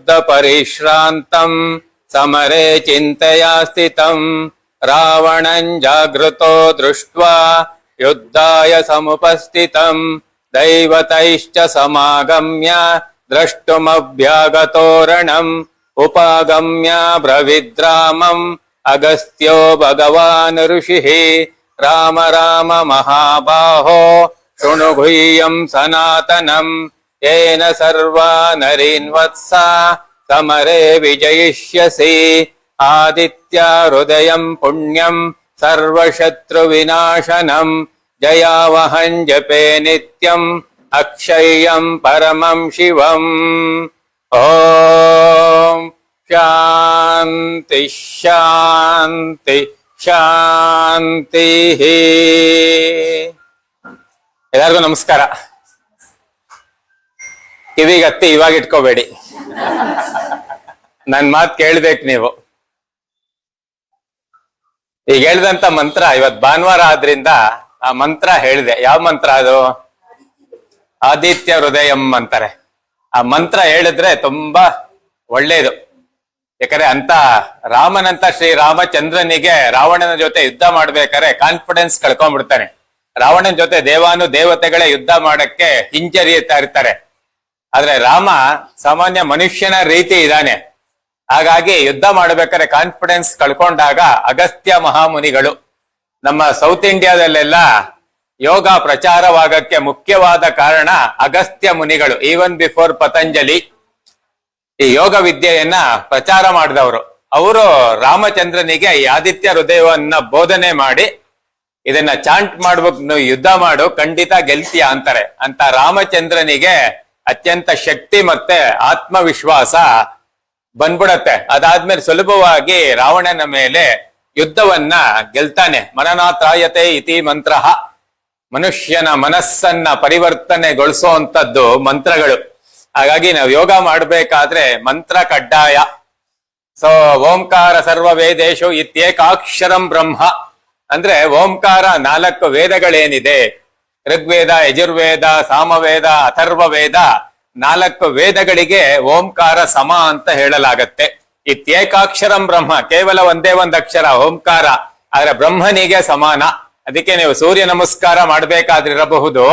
युद्ध परिश्रान्तम् समरे चिन्तया स्थितम् रावणम् जागृतो दृष्ट्वा युद्धाय समुपस्थितम् दैवतैश्च समागम्य द्रष्टुमभ्यागतोरणम् उपागम्य ब्रविद्रामम् अगस्त्यो भगवान् ऋषिः राम राम महाबाहो शृणु गुह्यम् सनातनम् येन सर्वा नरीन्वत्सा समरे विजयिष्यसि आदित्या हृदयम् पुण्यम् सर्वशत्रुविनाशनम् जयावहम् जपे नित्यम् अक्षय्यम् परमम् शिवम् ॐ ಶಾಂತಿ ಶಾಂತಿ ಶಾಂತಿ ಎಲ್ಲರಿಗೂ ನಮಸ್ಕಾರ ಕಿವಿಗತ್ತಿ ಇವಾಗ ಇಟ್ಕೋಬೇಡಿ. ನನ್ ಮಾತ್ ಕೇಳ್ಬೇಕು ನೀವು. ಈಗ ಹೇಳ್ದಂತ ಮಂತ್ರ ಇವತ್ ಭಾನುವಾರ ಆದ್ರಿಂದ ಆ ಮಂತ್ರ ಹೇಳಿದೆ. ಯಾವ ಮಂತ್ರ ಅದು? ಆದಿತ್ಯ ಹೃದಯಂ ಅಂತಾರೆ. ಆ ಮಂತ್ರ ಹೇಳಿದ್ರೆ ತುಂಬಾ ಒಳ್ಳೇದು. ಯಾಕಂದ್ರೆ ಅಂತ ರಾಮನಂತ ಶ್ರೀ ರಾಮಚಂದ್ರನಿಗೆ ರಾವಣನ ಜೊತೆ ಯುದ್ಧ ಮಾಡ್ಬೇಕಾದ್ರೆ ಕಾನ್ಫಿಡೆನ್ಸ್ ಕಳ್ಕೊಂಡ್ಬಿಡ್ತಾನೆ. ರಾವಣನ ಜೊತೆ ದೇವಾನು ದೇವತೆಗಳೇ ಯುದ್ಧ ಮಾಡಕ್ಕೆ ಹಿಂಜರಿಯುತ್ತಾ ಇರ್ತಾರೆ. ಆದ್ರೆ ರಾಮ ಸಾಮಾನ್ಯ ಮನುಷ್ಯನ ರೀತಿ ಇದ್ದಾನೆ. ಹಾಗಾಗಿ ಯುದ್ಧ ಮಾಡಬೇಕಾದ್ರೆ ಕಾನ್ಫಿಡೆನ್ಸ್ ಕಳ್ಕೊಂಡಾಗ ಅಗಸ್ತ್ಯ ಮಹಾಮುನಿಗಳು ನಮ್ಮ ಸೌತ್ ಇಂಡಿಯಾದಲ್ಲೆಲ್ಲ ಯೋಗ ಪ್ರಚಾರವಾಗಕ್ಕೆ ಮುಖ್ಯವಾದ ಕಾರಣ ಅಗಸ್ತ್ಯ ಮುನಿಗಳು ಈವನ್ ಬಿಫೋರ್ ಪತಂಜಲಿ ಈ ಯೋಗ ವಿದ್ಯೆಯನ್ನ ಪ್ರಚಾರ ಮಾಡಿದವರು. ಅವರು ರಾಮಚಂದ್ರನಿಗೆ ಈ ಆದಿತ್ಯ ಹೃದಯವನ್ನ ಬೋಧನೆ ಮಾಡಿ ಇದನ್ನ ಚಾಂಟ್ ಮಾಡ್ಬೇಕು ಯುದ್ಧ ಮಾಡು, ಖಂಡಿತ ಗೆಲ್ತೀಯ ಅಂತಾರೆ. ಅಂತ ರಾಮಚಂದ್ರನಿಗೆ ಅತ್ಯಂತ ಶಕ್ತಿ ಮತ್ತೆ ಆತ್ಮವಿಶ್ವಾಸ ಬಂದ್ಬಿಡತ್ತೆ. ಅದಾದ್ಮೇಲೆ ಸುಲಭವಾಗಿ ರಾವಣನ ಮೇಲೆ ಯುದ್ಧವನ್ನ ಗೆಲ್ತಾನೆ. ಮನನಾತ್ರಾಯತೆ ಇತಿ ಮಂತ್ರ. ಮನುಷ್ಯನ ಮನಸ್ಸನ್ನ ಪರಿವರ್ತನೆಗೊಳಿಸುವಂತದ್ದು ಮಂತ್ರಗಳು. ಹಾಗಾಗಿ ನಾವು ಯೋಗ ಮಾಡ್ಬೇಕಾದ್ರೆ ಮಂತ್ರ ಕಡ್ಡಾಯ. ಸೊ, ಓಂಕಾರ ಸರ್ವ ವೇದೇಶು ಇತ್ಯೇಕಾಕ್ಷರಂ ಬ್ರಹ್ಮ. ಅಂದ್ರೆ ಓಂಕಾರ ನಾಲ್ಕು ವೇದಗಳೇನಿದೆ? ಋಗ್ವೇದ, ಯಜುರ್ವೇದ, ಸಾಮವೇದ ಅಥರ್ವ ವೇದ ನಾಲ್ಕು ವೇದಗಳಿಗೆ ಓಂಕಾರ ಸಮ ಅಂತ ಹೇಳಲಾಗತ್ತೆ. ಇತ್ಯೇಕಾಕ್ಷರಂ ಬ್ರಹ್ಮ, ಕೇವಲ ಒಂದೇ ಒಂದು ಅಕ್ಷರ, ಓಂಕಾರ. ಆದ್ರೆ ಬ್ರಹ್ಮನಿಗೆ ಸಮಾನ. ಅದಕ್ಕೆ ನೀವು ಸೂರ್ಯ ನಮಸ್ಕಾರ ಮಾಡ್ಬೇಕಾದ್ರಿರಬಹುದು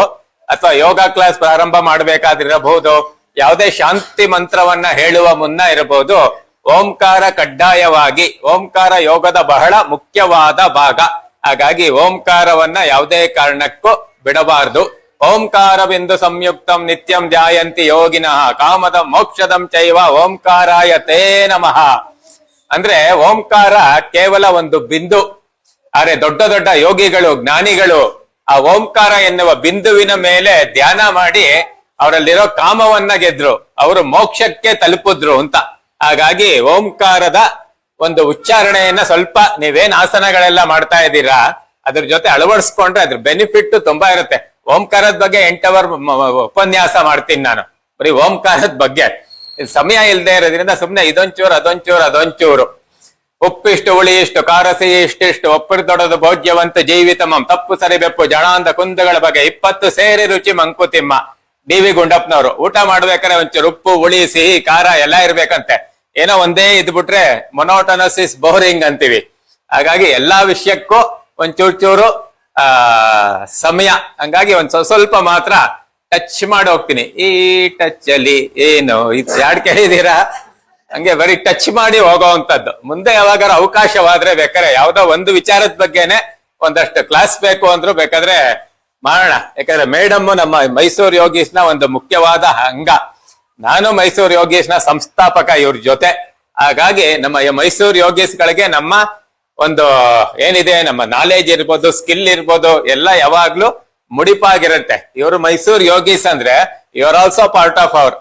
ಅಥವಾ ಯೋಗ ಕ್ಲಾಸ್ ಪ್ರಾರಂಭ ಮಾಡ್ಬೇಕಾದ್ರಿರಬಹುದು ಯಾವುದೇ ಶಾಂತಿ ಮಂತ್ರವನ್ನ ಹೇಳುವ ಮುನ್ನ ಇರಬಹುದು. ಓಂಕಾರ ಕಡ್ಡಾಯವಾಗಿ, ಓಂಕಾರ ಯೋಗದ ಬಹಳ ಮುಖ್ಯವಾದ ಭಾಗ. ಹಾಗಾಗಿ ಓಂಕಾರವನ್ನ ಯಾವುದೇ ಕಾರಣಕ್ಕೂ ಬಿಡಬಾರದು. ಓಂಕಾರವೆಂದು ಸಂಯುಕ್ತಂ ನಿತ್ಯಂ ಜಾಯಂತಿ ಯೋಗಿನಃ, ಕಾಮದ ಮೋಕ್ಷದಂ ಚೈವ ಓಂಕಾರಾಯ ತೇ ನಮಃ. ಅಂದ್ರೆ ಓಂಕಾರ ಕೇವಲ ಒಂದು ಬಿಂದು ಅರೆ ದೊಡ್ಡ ದೊಡ್ಡ ಯೋಗಿಗಳು, ಜ್ಞಾನಿಗಳು ಆ ಓಂಕಾರ ಎನ್ನುವ ಬಿಂದುವಿನ ಮೇಲೆ ಧ್ಯಾನ ಮಾಡಿ ಅವರಲ್ಲಿರೋ ಕಾಮವನ್ನ ಗೆದ್ರು, ಅವರು ಮೋಕ್ಷಕ್ಕೆ ತಲುಪಿದ್ರು ಅಂತ. ಹಾಗಾಗಿ ಓಂಕಾರದ ಒಂದು ಉಚ್ಚಾರಣೆಯನ್ನ ಸ್ವಲ್ಪ ನೀವೇನ್ ಆಸನಗಳೆಲ್ಲ ಮಾಡ್ತಾ ಇದ್ದೀರಾ ಅದ್ರ ಜೊತೆ ಅಳವಡಿಸ್ಕೊಂಡ್ರೆ ಅದ್ರ ಬೆನಿಫಿಟ್ ತುಂಬಾ ಇರುತ್ತೆ. ಓಂಕಾರದ ಬಗ್ಗೆ ಎಂಟವರ್ ಉಪನ್ಯಾಸ ಮಾಡ್ತೀನಿ ನಾನು. ಬರೀ ಓಂಕಾರದ ಬಗ್ಗೆ. ಸಮಯ ಇಲ್ಲದೆ ಇರೋದ್ರಿಂದ ಸುಮ್ನೆ ಇದೊಂಚೂರು, ಅದೊಂಚೂರು ಅದೊಂಚೂರು. ಉಪ್ಪಿಷ್ಟು ಹುಳಿ ಇಷ್ಟು ಕಾರಸಿ ಇಷ್ಟಿಷ್ಟು ಒಪ್ಪರು ದೊಡ್ಡದು ಭೋಜ್ಯವಂತ ಜೀವಿತಮಂ. ತಪ್ಪು ಸರಿಬೆಪ್ಪು ಜಣಾಂತ ಕುಂದಗಳ ಬಗ್ಗೆ ಇಪ್ಪತ್ತು ಸೇರಿ ರುಚಿ ಮಂಕುತಿಮ್ಮ. D V ಗುಂಡಪ್ಪನವರು. ಊಟ ಮಾಡ್ಬೇಕಾದ್ರೆ ಒಂಚೂರು ಉಪ್ಪು, ಹುಳಿ, ಸಿಹಿ, ಖಾರ ಎಲ್ಲ ಇರ್ಬೇಕಂತೆ. ಏನೋ ಒಂದೇ ಇದ್ಬಿಟ್ರೆ ಮೊನೋಟನಸ್ ಇಸ್ ಬೋರಿಂಗ್ ಅಂತೀವಿ. ಹಾಗಾಗಿ ಎಲ್ಲಾ ವಿಷಯಕ್ಕೂ ಒಂಚೂರು ಚೂರು ಆ, ಸಮಯ. ಹಂಗಾಗಿ ಒಂದ್ ಸ್ವಲ್ಪ ಮಾತ್ರ ಟಚ್ ಮಾಡಿ ಹೋಗ್ತೀನಿ. ಈ ಟಚ್ ಅಲ್ಲಿ ಏನು, ಇದು ಯಾಡ್ ಕೇಳಿದೀರಾ ಹಂಗೆ ಬರೀ ಟಚ್ ಮಾಡಿ ಹೋಗೋವಂಥದ್ದು ಮುಂದೆ ಯಾವಾಗಾರ ಅವಕಾಶವಾದ್ರೆ ಬೇಕಾದ್ರೆ ಯಾವ್ದೋ ಒಂದು ವಿಚಾರದ ಬಗ್ಗೆನೆ ಒಂದಷ್ಟು ಕ್ಲಾಸ್ ಬೇಕು ಅಂದ್ರು ಬೇಕಾದ್ರೆ ಮಾಡೋಣ. ಯಾಕಂದ್ರೆ ಮೇಡಮ್ ನಮ್ಮ ಮೈಸೂರು ಯೋಗೀಶ್ನ ಒಂದು ಮುಖ್ಯವಾದ ಅಂಗ. ನಾನು ಮೈಸೂರು ಯೋಗೀಶ್ನ ಸಂಸ್ಥಾಪಕ ಇವ್ರ ಜೊತೆ. ಹಾಗಾಗಿ ನಮ್ಮ ಮೈಸೂರು ಯೋಗೀಶ್ಗಳಿಗೆ ನಮ್ಮ ಒಂದು ಏನಿದೆ, ನಮ್ಮ ನಾಲೆಜ್ ಇರ್ಬೋದು ಸ್ಕಿಲ್ ಇರ್ಬೋದು, ಎಲ್ಲ ಯಾವಾಗ್ಲೂ ಮುಡಿಪಾಗಿರುತ್ತೆ. ಇವರು ಮೈಸೂರು ಯೋಗೀಸ್ ಅಂದ್ರೆ are also part of our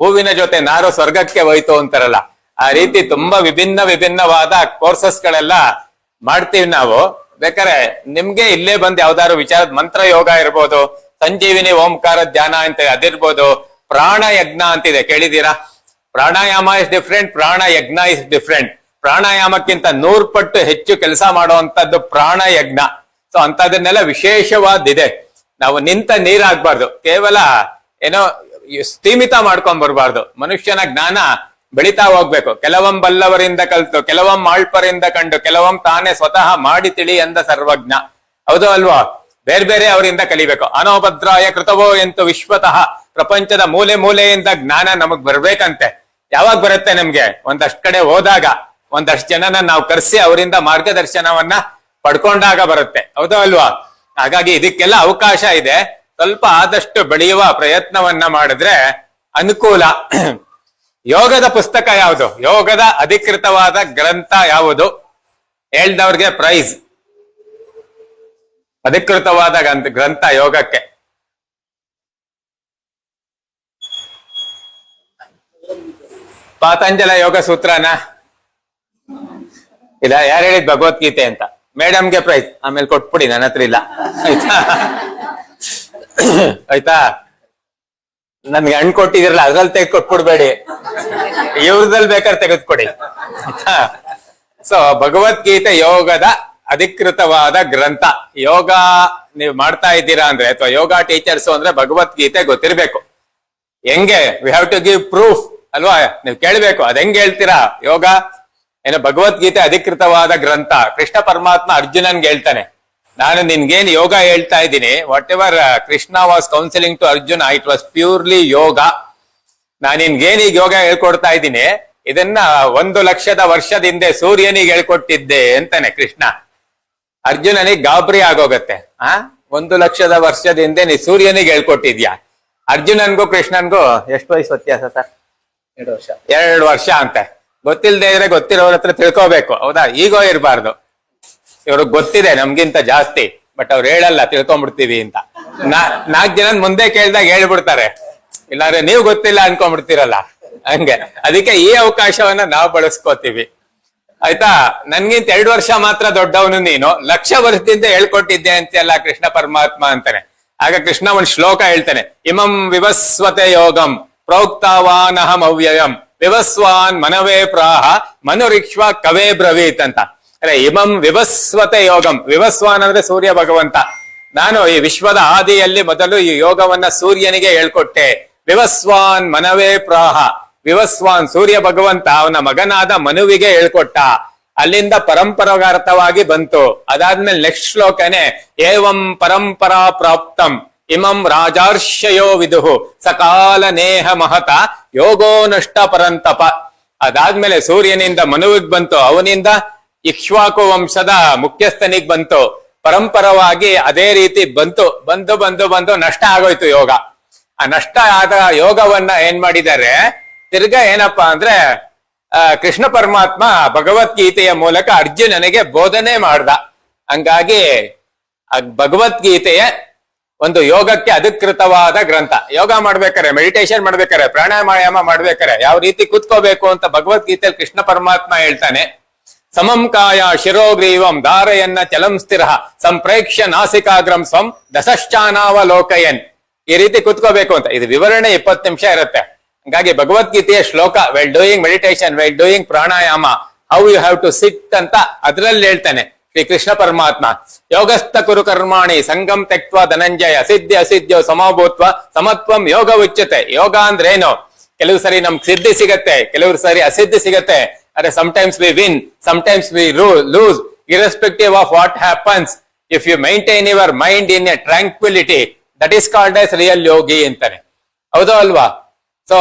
ಹೂವಿನ ಜೊತೆ ನಾರು ಸ್ವರ್ಗಕ್ಕೆ ಹೋಯ್ತು ಅಂತಾರಲ್ಲ. ಆ ರೀತಿ ತುಂಬಾ ವಿಭಿನ್ನ ವಿಭಿನ್ನವಾದ ಕೋರ್ಸಸ್ ಗಳೆಲ್ಲ ಮಾಡ್ತೀವಿ ನಾವು. ಬೇಕಾರೆ ನಿಮ್ಗೆ ಇಲ್ಲೇ ಬಂದ್ ಯಾವ್ದಾದ್ರು ವಿಚಾರದ ಮಂತ್ರ ಯೋಗ ಇರ್ಬೋದು, ಸಂಜೀವಿನಿ ಓಂಕಾರ ಧ್ಯಾನ ಅಂತ ಅದಿರ್ಬೋದು ಪ್ರಾಣ ಯಜ್ಞ ಅಂತಿದೆ ಕೇಳಿದೀರಾ ಪ್ರಾಣಾಯಾಮ ಇಸ್ ಡಿಫ್ರೆಂಟ್ ಪ್ರಾಣ ಯಜ್ಞ ಇಸ್ ಡಿಫ್ರೆಂಟ್ ಪ್ರಾಣಾಯಾಮಕ್ಕಿಂತ ನೂರ್ ಪಟ್ಟು ಹೆಚ್ಚು ಕೆಲಸ ಮಾಡುವಂತದ್ದು ಪ್ರಾಣ ಯಜ್ಞ ಸೊ ಅಂತದನ್ನೆಲ್ಲ ವಿಶೇಷವಾದಿದೆ. ನಾವು ನಿಂತ ನೀರಾಗ್ಬಾರ್ದು. ಕೇವಲ, ಏನೋ ಸ್ಥೀಮಿತ ಮಾಡ್ಕೊಂಡ್ ಬರಬಾರ್ದು. ಮನುಷ್ಯನ ಜ್ಞಾನ ಬೆಳಿತಾ ಹೋಗ್ಬೇಕು. ಕೆಲವಂ ಬಲ್ಲವರಿಂದ ಕಲ್ತು, ಕೆಲವಂ ಆಳ್ಪರಿಂದ ಕಂಡು, ಕೆಲವಂ ತಾನೇ ಸ್ವತಃ ಮಾಡಿ ತಿಳಿ ಎಂದ ಸರ್ವಜ್ಞ. ಹೌದು ಅಲ್ವಾ? ಬೇರೆ ಬೇರೆ ಅವರಿಂದ ಕಲಿಬೇಕು. ಅನೋಭದ್ರಾಯ ಕೃತವೋ ಎಂತು ವಿಶ್ವತಃ. ಪ್ರಪಂಚದ ಮೂಲೆ ಮೂಲೆಯಿಂದ ಜ್ಞಾನ ನಮಗ್ ಬರ್ಬೇಕಂತೆ. ಯಾವಾಗ ಬರುತ್ತೆ ನಮ್ಗೆ? ಒಂದಷ್ಟು ಕಡೆ ಹೋದಾಗ. ಒಂದಷ್ಟು ಜನನ ನಾವು ಕರೆಸಿ ಅವರಿಂದ ಮಾರ್ಗದರ್ಶನವನ್ನ ಪಡ್ಕೊಂಡಾಗ ಬರುತ್ತೆ. ಹೌದಾ ಅಲ್ವಾ? ಹಾಗಾಗಿ ಇದಕ್ಕೆಲ್ಲ ಅವಕಾಶ ಇದೆ. ಸ್ವಲ್ಪ ಆದಷ್ಟು ಬೆಳೆಯುವ ಪ್ರಯತ್ನವನ್ನ ಮಾಡಿದ್ರೆ ಅನುಕೂಲ. ಯೋಗದ ಪುಸ್ತಕ ಯಾವುದು? ಯೋಗದ ಅಧಿಕೃತವಾದ ಗ್ರಂಥ ಯಾವುದು? ಹೇಳ್ದವ್ರಿಗೆ ಪ್ರೈಸ್. ಅಧಿಕೃತವಾದ ಗ್ರಂಥ- ಗ್ರಂಥ ಯೋಗಕ್ಕೆ. ಪಾತಂಜಲ ಯೋಗ ಸೂತ್ರನ? ಇಲ್ಲ ಯಾರು ಹೇಳಿದ್ ಭಗವದ್ಗೀತೆ ಅಂತ? ಮೇಡಮ್ಗೆ ಪ್ರೈಸ್ ಆಮೇಲೆ ಕೊಟ್ಬಿಡಿ ನನ್ನ ಹತ್ರ ಇಲ್ಲ. ಆಯ್ತಾ? ಆಯ್ತಾ? ನನ್ಗೆ ಹಣ್ಣು ಕೊಟ್ಟಿದಿರಲ್ಲ ಅದ್ರಲ್ಲಿ ತೆಗೆದು ಕೊಟ್ಬಿಡ್ಬೇಡಿ. ಇವ್ರದಲ್ಲಿ ಬೇಕಾದ್ರೆ ತೆಗೆದುಕೊಡಿ. ಸೊ ಭಗವದ್ಗೀತೆ ಯೋಗದ ಅಧಿಕೃತವಾದ ಗ್ರಂಥ. ಯೋಗ ನೀವು ಮಾಡ್ತಾ ಇದ್ದೀರಾ ಅಂದ್ರೆ, ಅಥವಾ ಯೋಗ ಟೀಚರ್ಸ್ ಅಂದ್ರೆ ಭಗವದ್ಗೀತೆ ಗೊತ್ತಿರ್ಬೇಕು. ಹೆಂಗೆ? We have to give proof ಅಲ್ವಾ? ನೀವು ಕೇಳ್ಬೇಕು. ಅದ್ ಹೆಂಗ್ ಹೇಳ್ತೀರಾ? ಯೋಗ ಏನು ಭಗವದ್ಗೀತೆ ಅಧಿಕೃತವಾದ ಗ್ರಂಥ ಕೃಷ್ಣ ಪರಮಾತ್ಮ ಅರ್ಜುನನ್ಗೆ ಹೇಳ್ತಾನೆ. ನಾನು ನಿನ್ಗೇನು ಯೋಗ ಹೇಳ್ತಾ ಇದ್ದೀನಿ. Whatever Krishna was counselling to Arjuna it was purely yoga. ನಾನು ನಿನ್ಗೇನ್ ಈಗ ಯೋಗ ಹೇಳ್ಕೊಡ್ತಾ ಇದ್ದೀನಿ. ಇದನ್ನ ಒಂದು ಲಕ್ಷದ ವರ್ಷದ ಹಿಂದೆ ಸೂರ್ಯನಿಗೆ ಹೇಳ್ಕೊಟ್ಟಿದ್ದೆ ಅಂತಾನೆ ಕೃಷ್ಣ. ಅರ್ಜುನನಿಗೆ ಗಾಬರಿ ಆಗೋಗತ್ತೆ. ಆ? ಒಂದು ಲಕ್ಷದ ವರ್ಷದ ಹಿಂದೆ ನೀ ಸೂರ್ಯನಿಗೆ ಹೇಳ್ಕೊಟ್ಟಿದ್ಯಾ? ಅರ್ಜುನನ್ಗೂ ಕೃಷ್ಣನ್ಗೂ ಎಷ್ಟು ವಯಸ್ಸು ವ್ಯತ್ಯಾಸ ಸರ್? ಎರಡು ವರ್ಷ. ಎರಡು ವರ್ಷ ಅಂತೆ. ಗೊತ್ತಿಲ್ಲದೆ ಇದ್ರೆ ಗೊತ್ತಿರೋರ ಹತ್ರ ತಿಳ್ಕೋಬೇಕು, ಹೌದಾ? ಈಗೋ ಇರಬಾರ್ದು. ಇವ್ರಿಗೆ ಗೊತ್ತಿದೆ ನಮ್ಗಿಂತ ಜಾಸ್ತಿ, ಬಟ್ ಅವ್ರು ಹೇಳಲ್ಲ ತಿಳ್ಕೊಂಡ್ಬಿಡ್ತೀವಿ ಅಂತ. ನಾಲ್ಕ್ ಜನ ಮುಂದೆ ಕೇಳಿದಾಗ ಹೇಳ್ಬಿಡ್ತಾರೆ. ಇಲ್ಲಾಂದ್ರೆ ನೀವು ಗೊತ್ತಿಲ್ಲ ಅನ್ಕೊಂಡ್ಬಿಡ್ತೀರಲ್ಲ. ಹಂಗೆ. ಅದಕ್ಕೆ ಈ ಅವಕಾಶವನ್ನ ನಾವು ಬಳಸ್ಕೋತೀವಿ. ಆಯ್ತಾ? ನನ್ಗಿಂತ ಎರಡು ವರ್ಷ ಮಾತ್ರ ದೊಡ್ಡವನು ನೀನು. ಲಕ್ಷ ವರ್ಷದಿಂದ ಹೇಳ್ಕೊಟ್ಟಿದ್ದೆ ಅಂತೆಲ್ಲ ಕೃಷ್ಣ ಪರಮಾತ್ಮ ಅಂತಾನೆ. ಆಗ ಕೃಷ್ಣ ಒಂದ್ ಶ್ಲೋಕ ಹೇಳ್ತಾನೆ. ಇಮಂ ವಿವಸ್ವತೆ ಯೋಗಂ ಪ್ರೋಕ್ತಾವಾನಹಂ ಅವ್ಯಯಂ ವಿವಸ್ವಾನ್ ಮನವೇ ಪ್ರಾಹ ಮನುರಿಕ್ಷ್ವ ಕವೇ ಬ್ರವೀತ್ ಅಂತ. ಅರೆ, ಇಮಂ ವಿವಸ್ವತೆ ಯೋಗಂ. ವಿವಸ್ವಾನ್ ಅಂದ್ರೆ ಸೂರ್ಯ ಭಗವಂತ. ನಾನು ಈ ವಿಶ್ವದ ಆದಿಯಲ್ಲಿ ಮೊದಲು ಈ ಯೋಗವನ್ನ ಸೂರ್ಯನಿಗೆ ಹೇಳ್ಕೊಟ್ಟೆ. ವಿವಸ್ವಾನ್ ಮನವೇ ಪ್ರಾಹ. ವಿವಸ್ವಾನ್ ಸೂರ್ಯ ಭಗವಂತ ಅವನ ಮಗನಾದ ಮನುವಿಗೆ ಹೇಳ್ಕೊಟ್ಟ. ಅಲ್ಲಿಂದ ಪರಂಪರಾಗತವಾಗಿ ಬಂತು. ಅದಾದ್ಮೇಲೆ ನೆಕ್ಸ್ಟ್ ಶ್ಲೋಕನೆ ಏವಂ ಪರಂಪರಾ ಪ್ರಾಪ್ತಂ. ಇಮಂ ರಾಜಾರ್ಷಯೋ ವಿದುಹು, ಸಕಾಲ ನೇಹ ಮಹತ, ಯೋಗೋ ನಷ್ಟ ಪರಂತಪ. ಅದಾದ್ಮೇಲೆ ಸೂರ್ಯನಿಂದ ಮನುವಿಗ್ ಬಂತು, ಅವನಿಂದ ಇಕ್ಷ್ವಾಕು ವಂಶದ ಮುಖ್ಯಸ್ಥನಿಗ್ ಬಂತು. ಪರಂಪರವಾಗಿ ಅದೇ ರೀತಿ ಬಂತು, ಬಂದು ಬಂದು ಬಂದು ನಷ್ಟ ಆಗೋಯ್ತು ಯೋಗ. ಆ ನಷ್ಟ ಆದ ಯೋಗವನ್ನ ಏನ್ ಮಾಡಿದ್ದಾರೆ ತಿರ್ಗ ಏನಪ್ಪಾ ಅಂದ್ರೆ ಕೃಷ್ಣ ಪರಮಾತ್ಮ ಭಗವದ್ಗೀತೆಯ ಮೂಲಕ ಅರ್ಜುನನಿಗೆ ಬೋಧನೆ ಮಾಡ್ದ. ಹಂಗಾಗಿ ಭಗವದ್ಗೀತೆಯ ಒಂದು ಯೋಗಕ್ಕೆ ಅಧಿಕೃತವಾದ ಗ್ರಂಥ. ಯೋಗ ಮಾಡ್ಬೇಕಾರೆ ಮೆಡಿಟೇಷನ್ ಮಾಡ್ಬೇಕಾರೆ, ಪ್ರಾಣಾಯಾಮ ಮಾಡ್ಬೇಕಾರೆ, ಯಾವ ರೀತಿ ಕೂತ್ಕೋಬೇಕು ಅಂತ ಭಗವದ್ಗೀತೆಯಲ್ಲಿ ಕೃಷ್ಣ ಪರಮಾತ್ಮ ಹೇಳ್ತಾನೆ. ಸಮಂ ಕಾಯ ಶಿರೋಗ್ರೀವಂ ಧಾರಯನ್ನ ಚಲಂ ಸ್ಥಿರ ಸಂಪ್ರೇಕ್ಷ್ಯ ನಾಸಿಕಾಗ್ರಂ ಸ್ವಂ ದಶಶ್ಚಾನಾವಲೋಕಯನ್ ಈ ರೀತಿ ಕುತ್ಕೋಬೇಕು ಅಂತ. ಇದು ವಿವರಣೆ ಇಪ್ಪತ್ತು ನಿಮಿಷ ಇರುತ್ತೆ. ಹಂಗಾಗಿ ಭಗವದ್ಗೀತೆಯ ಶ್ಲೋಕ while doing meditation while doing pranayama how you have to sit ಅಂತ ಅದ್ರಲ್ಲಿ ಹೇಳ್ತಾನೆ. ಶ್ರೀ ಕೃಷ್ಣ ಪರಮಾತ್ಮ. ಯೋಗಸ್ಥ ಕುರು ಕರ್ಮಾಣಿ, ಸಂಗಂ ತೆಕ್ವ ಧನಂಜಯ, ಸಿದ್ಧಿ ಅಸಿದ್ಧೋ ಸಮಭೂತ್ವ ಸಮತ್ವಂ ಯೋಗ ಉಚ್ಯತೆ. ಯೋಗ ಅಂದ್ರೆ ಏನು ಕೆಲವು ಸರಿ ನಮ್ಗೆ ಸಿದ್ಧಿ ಸಿಗತ್ತೆ, ಕೆಲವು ಸರಿ ಅಸಿದ್ಧಿ ಸಿಗತ್ತೆ. ಅರೆ sometimes we win sometimes we lose irrespective of what happens if you maintain your mind in a tranquility that is called as real yogi ಅಂತಾನೆ ಹೌದೋ ಅಲ್ವಾ? ಸೊ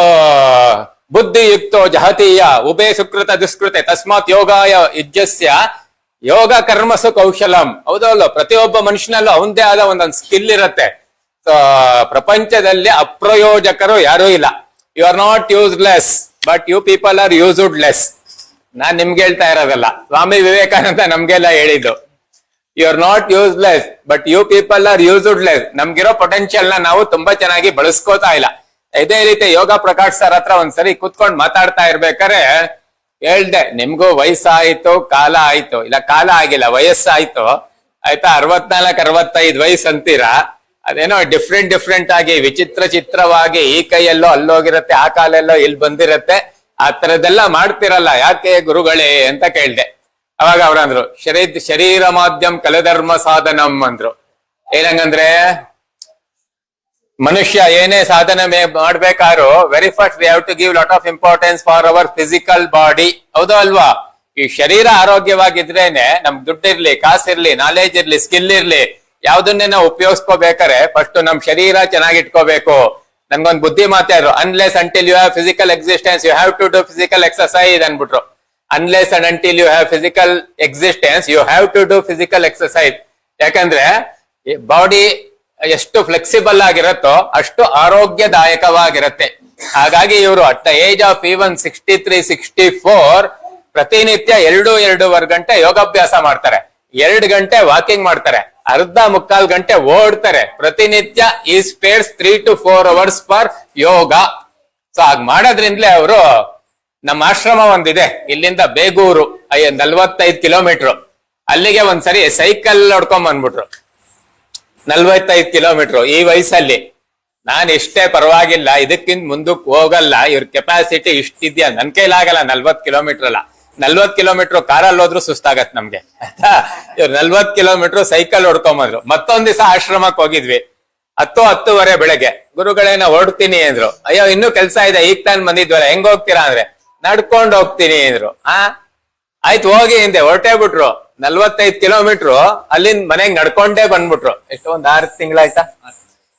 ಬುದ್ಧಿಯುಕ್ತೋ ಜಹತೀಯ ಉಭಯ ಸುಕೃತ ದುಷ್ಕೃತೆ, ತಸ್ಮಾತ್ ಯೋಗಾಯ ಯುಜ್ಯಸ್ಯ ಯೋಗ ಕರ್ಮಸು ಕೌಶಲಂ. ಹೌದೋ ಅಲ್ವಾ ಪ್ರತಿಯೊಬ್ಬ ಮನುಷ್ಯನಲ್ಲೂ ಅವಂದೇ ಆದ ಒಂದೊಂದು ಸ್ಕಿಲ್ ಇರತ್ತೆ. ಪ್ರಪಂಚದಲ್ಲಿ ಅಪ್ರಯೋಜಕರು ಯಾರೂ ಇಲ್ಲ. You are not useless but you people are used less ನಾನ್ ನಿಮ್ಗೆ ಹೇಳ್ತಾ ಇರೋದಲ್ಲ. ಸ್ವಾಮಿ ವಿವೇಕಾನಂದ ನಮ್ಗೆಲ್ಲ ಹೇಳಿದ್ದು. You are not useless but you people are used less ನಮ್ಗಿರೋ ಪೊಟೆನ್ಶಿಯಲ್ನ ನಾವು ತುಂಬಾ ಚೆನ್ನಾಗಿ ಬಳಸ್ಕೋತಾ ಇಲ್ಲ. ಇದೇ ರೀತಿ ಯೋಗ ಪ್ರಕಾಶ್ ಸರ್ ಹತ್ರ ಒಂದ್ಸರಿ ಕುತ್ಕೊಂಡು ಮಾತಾಡ್ತಾ ಇರ್ಬೇಕಾರೆ ಹೇಳ್ದೆ, ನಿಮ್ಗೂ ವಯಸ್ಸಾಯ್ತು, ಕಾಲ ಆಯ್ತು. ಇಲ್ಲ, ಕಾಲ ಆಗಿಲ್ಲ, ವಯಸ್ಸಾಯ್ತು. ಆಯ್ತಾ, ಅರವತ್ನಾಲ್ಕು, ಅರವತ್ತೈದು ವಯಸ್ಸು ಅಂತೀರಾ ಅದೇನೋ ಡಿಫ್ರೆಂಟ್ ಡಿಫ್ರೆಂಟ್ ಆಗಿ, ವಿಚಿತ್ರ, ಚಿತ್ರವಾಗಿ ಈ ಕೈಯಲ್ಲೋ, ಅಲ್ಲೋಗಿರತ್ತೆ, ಆ ಕಾಲೆಲ್ಲೋ, ಇಲ್ಲಿ ಬಂದಿರತ್ತೆ. ಆ ತರದೆಲ್ಲ ಮಾಡ್ತಿರಲ್ಲ, ಯಾಕೆ ಗುರುಗಳೇ ಅಂತ ಕೇಳ್ದೆ. ಅವಾಗ ಅವ್ರಂದ್ರು ಶರೀ ಶರೀರ ಮಾಧ್ಯಮ ಕಲಧರ್ಮ ಸಾಧನಂ ಅಂದ್ರು. ಏನಂಗಂದ್ರೆ ಮನುಷ್ಯ ಏನೇ ಸಾಧನೆ ಮಾಡ್ಬೇಕಾದ್ರು very first we have to give lot of importance for our physical body ಹೌದಾ ಅಲ್ವಾ? ಈ ಶರೀರ ಆರೋಗ್ಯವಾಗಿದ್ರೇನೆ ನಮ್ ದುಡ್ಡಿರ್ಲಿ, ಕಾಸಿರ್ಲಿ ನಾಲೆಜ್ ಇರ್ಲಿ ಸ್ಕಿಲ್ ಇರ್ಲಿ, ಯಾವ್ದನ್ನೇ ನಾವು ಉಪಯೋಗಿಸ್ಕೋಬೇಕಾರೆ ಫಸ್ಟ್ ನಮ್ ಶರೀರ ಚೆನ್ನಾಗಿ ಇಟ್ಕೋಬೇಕು. ನನ್ಗೊಂದ್ ಬುದ್ಧಿ ಮಾತಾಡ್ರು unless until you have physical existence you have to do physical exercise ಅನ್ಬಿಟ್ರು unless and until you have physical existence you have to do physical exercise ಯಾಕಂದ್ರೆ ಬಾಡಿ ಎಷ್ಟು ಫ್ಲೆಕ್ಸಿಬಲ್ ಆಗಿರುತ್ತೋ ಅಷ್ಟು ಆರೋಗ್ಯದಾಯಕವಾಗಿರುತ್ತೆ. ಹಾಗಾಗಿ ಇವರು at age of even sixty three sixty four ಪ್ರತಿನಿತ್ಯ ಎರಡು, ಎರಡೂವರೆ ಗಂಟೆ ಯೋಗಾಭ್ಯಾಸ ಮಾಡ್ತಾರೆ. ಎರಡು ಗಂಟೆ ವಾಕಿಂಗ್ ಮಾಡ್ತಾರೆ. ಅರ್ಧ ಮುಕ್ಕಾಲ್ ಗಂಟೆ ಓಡ್ತಾರೆ. ಪ್ರತಿನಿತ್ಯ ಈ spares three to four hours for yoga. So ಹಾಗೆ ಮಾಡೋದ್ರಿಂದಲೇ ಅವರು ನಮ್ಮ ಆಶ್ರಮ ಒಂದಿದೆ. ಇಲ್ಲಿಂದ ಬೇಗೂರು, ಅಯ್ಯ, ನಲ್ವತ್ತೈದು ಕಿಲೋಮೀಟರ್ ಅಲ್ಲಿಗೆ ಒಂದ್ಸರಿ ಸೈಕಲ್ ಹೊಡ್ಕೊಂಡ್ ಬಂದ್ಬಿಟ್ರು. ನಲ್ವತ್ತೈದು ಕಿಲೋಮೀಟರ್ ಈ ವಯಸ್ಸಲ್ಲಿ. ನಾನು ಇಷ್ಟೇ ಪರವಾಗಿಲ್ಲ, ಇದಕ್ಕಿಂತ ಮುಂದಕ್ಕೆ ಹೋಗಲ್ಲ, ಇವ್ರ ಕೆಪಾಸಿಟಿ ಇಷ್ಟಿದ್ಯಾ? ನನ್ ಕೈಲಾಗಲ್ಲ ನಲ್ವತ್ ಕಿಲೋಮೀಟರ್ ಅಲ್ಲ ನಲ್ವತ್ ಕಿಲೋಮೀಟರ್ ಕಾರಲ್ಲಿ ಹೋದ್ರು ಸುಸ್ತಾಗತ್ ನಮ್ಗೆ. ಆಯ್ತಾ? ಇವ್ರು ನಲ್ವತ್ ಕಿಲೋಮೀಟರ್ ಸೈಕಲ್ ಹೊಡ್ಕೊಂಬಂದ್ರು ಮತ್ತೊಂದ್ ದಿವಸ ಆಶ್ರಮಕ್ಕೆ ಹೋಗಿದ್ವಿ. ಹತ್ತು ಹತ್ತುವರೆ ಬೆಳಗ್ಗೆ. ಗುರುಗಳೇನ ಹೊರಡ್ತೀನಿ ಅಂದ್ರು. ಅಯ್ಯೋ, ಇನ್ನೂ ಕೆಲ್ಸ ಇದೆ, ಈಗ ತಾನು ಬಂದಿದ್ವಲ್ಲ, ಹೆಂಗ್ ಹೋಗ್ತೀರಾ ಅಂದ್ರೆ? ನಡ್ಕೊಂಡು ಹೋಗ್ತೀನಿ ಅಂದ್ರು. ಆ? ಆಯ್ತು, ಹೋಗಿ ಹಿಂದೆ ಹೊರಟೇ ಬಿಟ್ರು. ನಲ್ವತ್ತೈದು ಕಿಲೋಮೀಟರ್ ಅಲ್ಲಿಂದ ಮನೆಗ್ ನಡ್ಕೊಂಡೇ ಬಂದ್ಬಿಟ್ರು. ಎಷ್ಟು, ಒಂದ್ ಆರು ತಿಂಗಳಾಯ್ತಾ?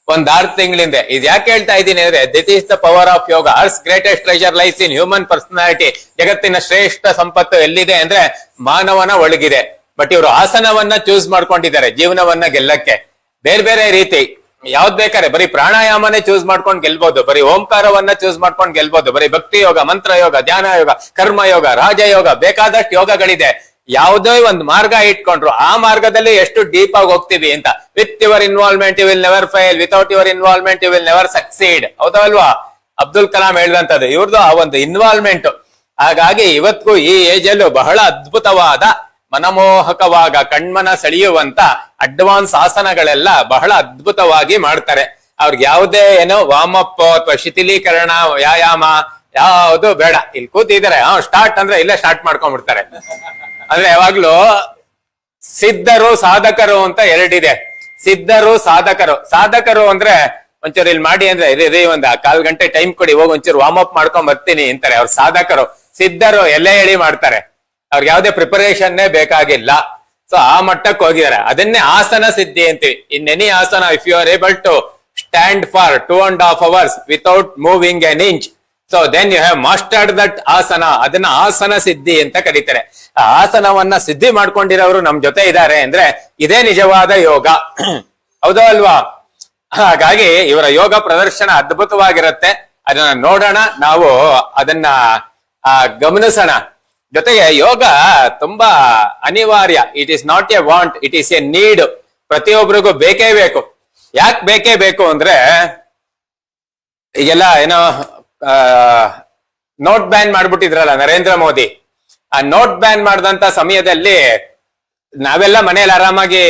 ಒಂದ್ ಆರು ತಿಂಗಳಿಂದ. ಇದ್ ಯಾಕೆ ಹೇಳ್ತಾ ಇದ್ದೀನಿ ಅಂದ್ರೆ this is the power of yoga as greatest treasure life in human personality ಜಗತ್ತಿನ ಶ್ರೇಷ್ಠ ಸಂಪತ್ತು ಎಲ್ಲಿದೆ ಅಂದ್ರೆ, ಮಾನವನ ಒಳಗಿದೆ. ಬಟ್ ಇವರು ಆಸನವನ್ನ ಚೂಸ್ ಮಾಡ್ಕೊಂಡಿದ್ದಾರೆ, ಜೀವನವನ್ನ ಗೆಲ್ಲಕ್ಕೆ. ಬೇರೆ ಬೇರೆ ರೀತಿ. ಯಾವ್ದ್ ಬೇಕಾರೆ ಬರೀ ಪ್ರಾಣಾಯಾಮನೇ ಚೂಸ್ ಮಾಡ್ಕೊಂಡು ಗೆಲ್ಬಹುದು ಬರೀ ಓಂಕಾರವನ್ನ ಚೂಸ್ ಮಾಡ್ಕೊಂಡು ಗೆಲ್ಬಹುದು ಬರೀ ಭಕ್ತಿ ಯೋಗ, ಮಂತ್ರ ಯೋಗ, ಧ್ಯಾನ ಯೋಗ, ಕರ್ಮ ಯೋಗ, ರಾಜಯೋಗ, ಬೇಕಾದಷ್ಟು ಯೋಗಗಳಿದೆ. ಯಾವುದೇ ಒಂದು ಮಾರ್ಗ ಇಟ್ಕೊಂಡ್ರು ಆ ಮಾರ್ಗದಲ್ಲಿ ಎಷ್ಟು ಡೀಪ್ ಆಗಿ ಹೋಗ್ತೀವಿ ಅಂತ. With your involvement you will never fail without your involvement you will never succeed ಹೌದಲ್ವಾ ಅಬ್ದುಲ್ ಕಲಾಂ ಹೇಳಿದಂಥದ್ದು ಇವ್ರದ್ದು ಆ ಒಂದು ಇನ್ವಾಲ್ವ್ಮೆಂಟ್ ಹಾಗಾಗಿ ಇವತ್ತಿಗೂ ಈ ಏಜ್ ಅಲ್ಲೂ ಬಹಳ ಅದ್ಭುತವಾದ, ಮನಮೋಹಕವಾಗ ಕಣ್ಮನ ಸೆಳೆಯುವಂತ ಅಡ್ವಾನ್ಸ್ ಆಸನಗಳೆಲ್ಲ ಬಹಳ ಅದ್ಭುತವಾಗಿ ಮಾಡ್ತಾರೆ. ಅವ್ರಿಗೆ ಯಾವುದೇ ಏನೋ ಅಪ್ ಅಥವಾ ಶಿಥಿಲೀಕರಣ ವ್ಯಾಯಾಮ, ಯಾವುದು ಬೇಡ. ಇಲ್ಲಿ ಕೂತಿದ್ದಾರೆ. ಹಾ ಸ್ಟಾರ್ಟ್ ಅಂದ್ರೆ ಇಲ್ಲೇ ಸ್ಟಾರ್ಟ್ ಮಾಡ್ಕೊಂಡ್ಬಿಡ್ತಾರೆ. ಅಂದ್ರೆ ಯಾವಾಗ್ಲೂ ಸಿದ್ಧರು, ಸಾಧಕರು ಅಂತ ಎರಡಿದೆ. ಸಿದ್ಧರು, ಸಾಧಕರು. ಸಾಧಕರು ಅಂದ್ರೆ ಒಂಚೂರು ಇಲ್ಲಿ ಮಾಡಿ ಅಂದ್ರೆ ಇರಿ ಒಂದು ಕಾಲ್ ಗಂಟೆ ಟೈಮ್ ಕೊಡಿ, ಹೋಗಿ ಒಂಚೂರು ವಾರ್ಮ್ ಅಪ್ ಮಾಡ್ಕೊಂಡ್ ಬರ್ತೀನಿ ಅಂತಾರೆ ಅವ್ರು ಸಾಧಕರು. ಸಿದ್ಧರು ಎಲೆ ಎಳಿ ಮಾಡ್ತಾರೆ. ಅವ್ರಿಗೆ ಯಾವ್ದೇ ಪ್ರಿಪರೇಷನ್ನೇ ಬೇಕಾಗಿಲ್ಲ. ಸೊ ಆ ಮಟ್ಟಕ್ಕೆ ಹೋಗಿದ್ದಾರೆ. ಅದನ್ನೇ ಆಸನ ಸಿದ್ಧಿ ಅಂತೀವಿ. In any asana if you are able to stand for two and half hours without moving an inch so then you have mastered that asana ಅದನ್ನ ಆಸನ ಸಿದ್ಧಿ ಅಂತ ಕರೀತಾರೆ. ಆ ಆಸನವನ್ನ ಸಿದ್ಧಿ ಮಾಡ್ಕೊಂಡಿರೋರು ನಮ್ ಜೊತೆ ಇದ್ದಾರೆ ಅಂದ್ರೆ ಇದೇ ನಿಜವಾದ ಯೋಗ. ಹೌದೋ ಅಲ್ವಾ? ಹಾಗಾಗಿ ಇವರ ಯೋಗ ಪ್ರದರ್ಶನ ಅದ್ಭುತವಾಗಿರುತ್ತೆ. ಅದನ್ನ ನೋಡೋಣ. ನಾವು ಅದನ್ನ ಗಮನಿಸೋಣ. ಜೊತೆಗೆ ಯೋಗ ತುಂಬಾ ಅನಿವಾರ್ಯ. It is not a want it is a need ಪ್ರತಿಯೊಬ್ಬರಿಗೂ ಬೇಕೇ ಬೇಕು. ಯಾಕೆ ಬೇಕೇ ಬೇಕು ಅಂದ್ರೆ, ಈಗೆಲ್ಲ ಏನೋ ನೋಟ್ ಬ್ಯಾನ್ ಮಾಡ್ಬಿಟ್ಟಿದ್ರಲ್ಲ ನರೇಂದ್ರ ಮೋದಿ. ಆ ನೋಟ್ ಬ್ಯಾನ್ ಮಾಡಿದಂತ ಸಮಯದಲ್ಲಿ ನಾವೆಲ್ಲ ಮನೇಲಿ ಆರಾಮಾಗಿ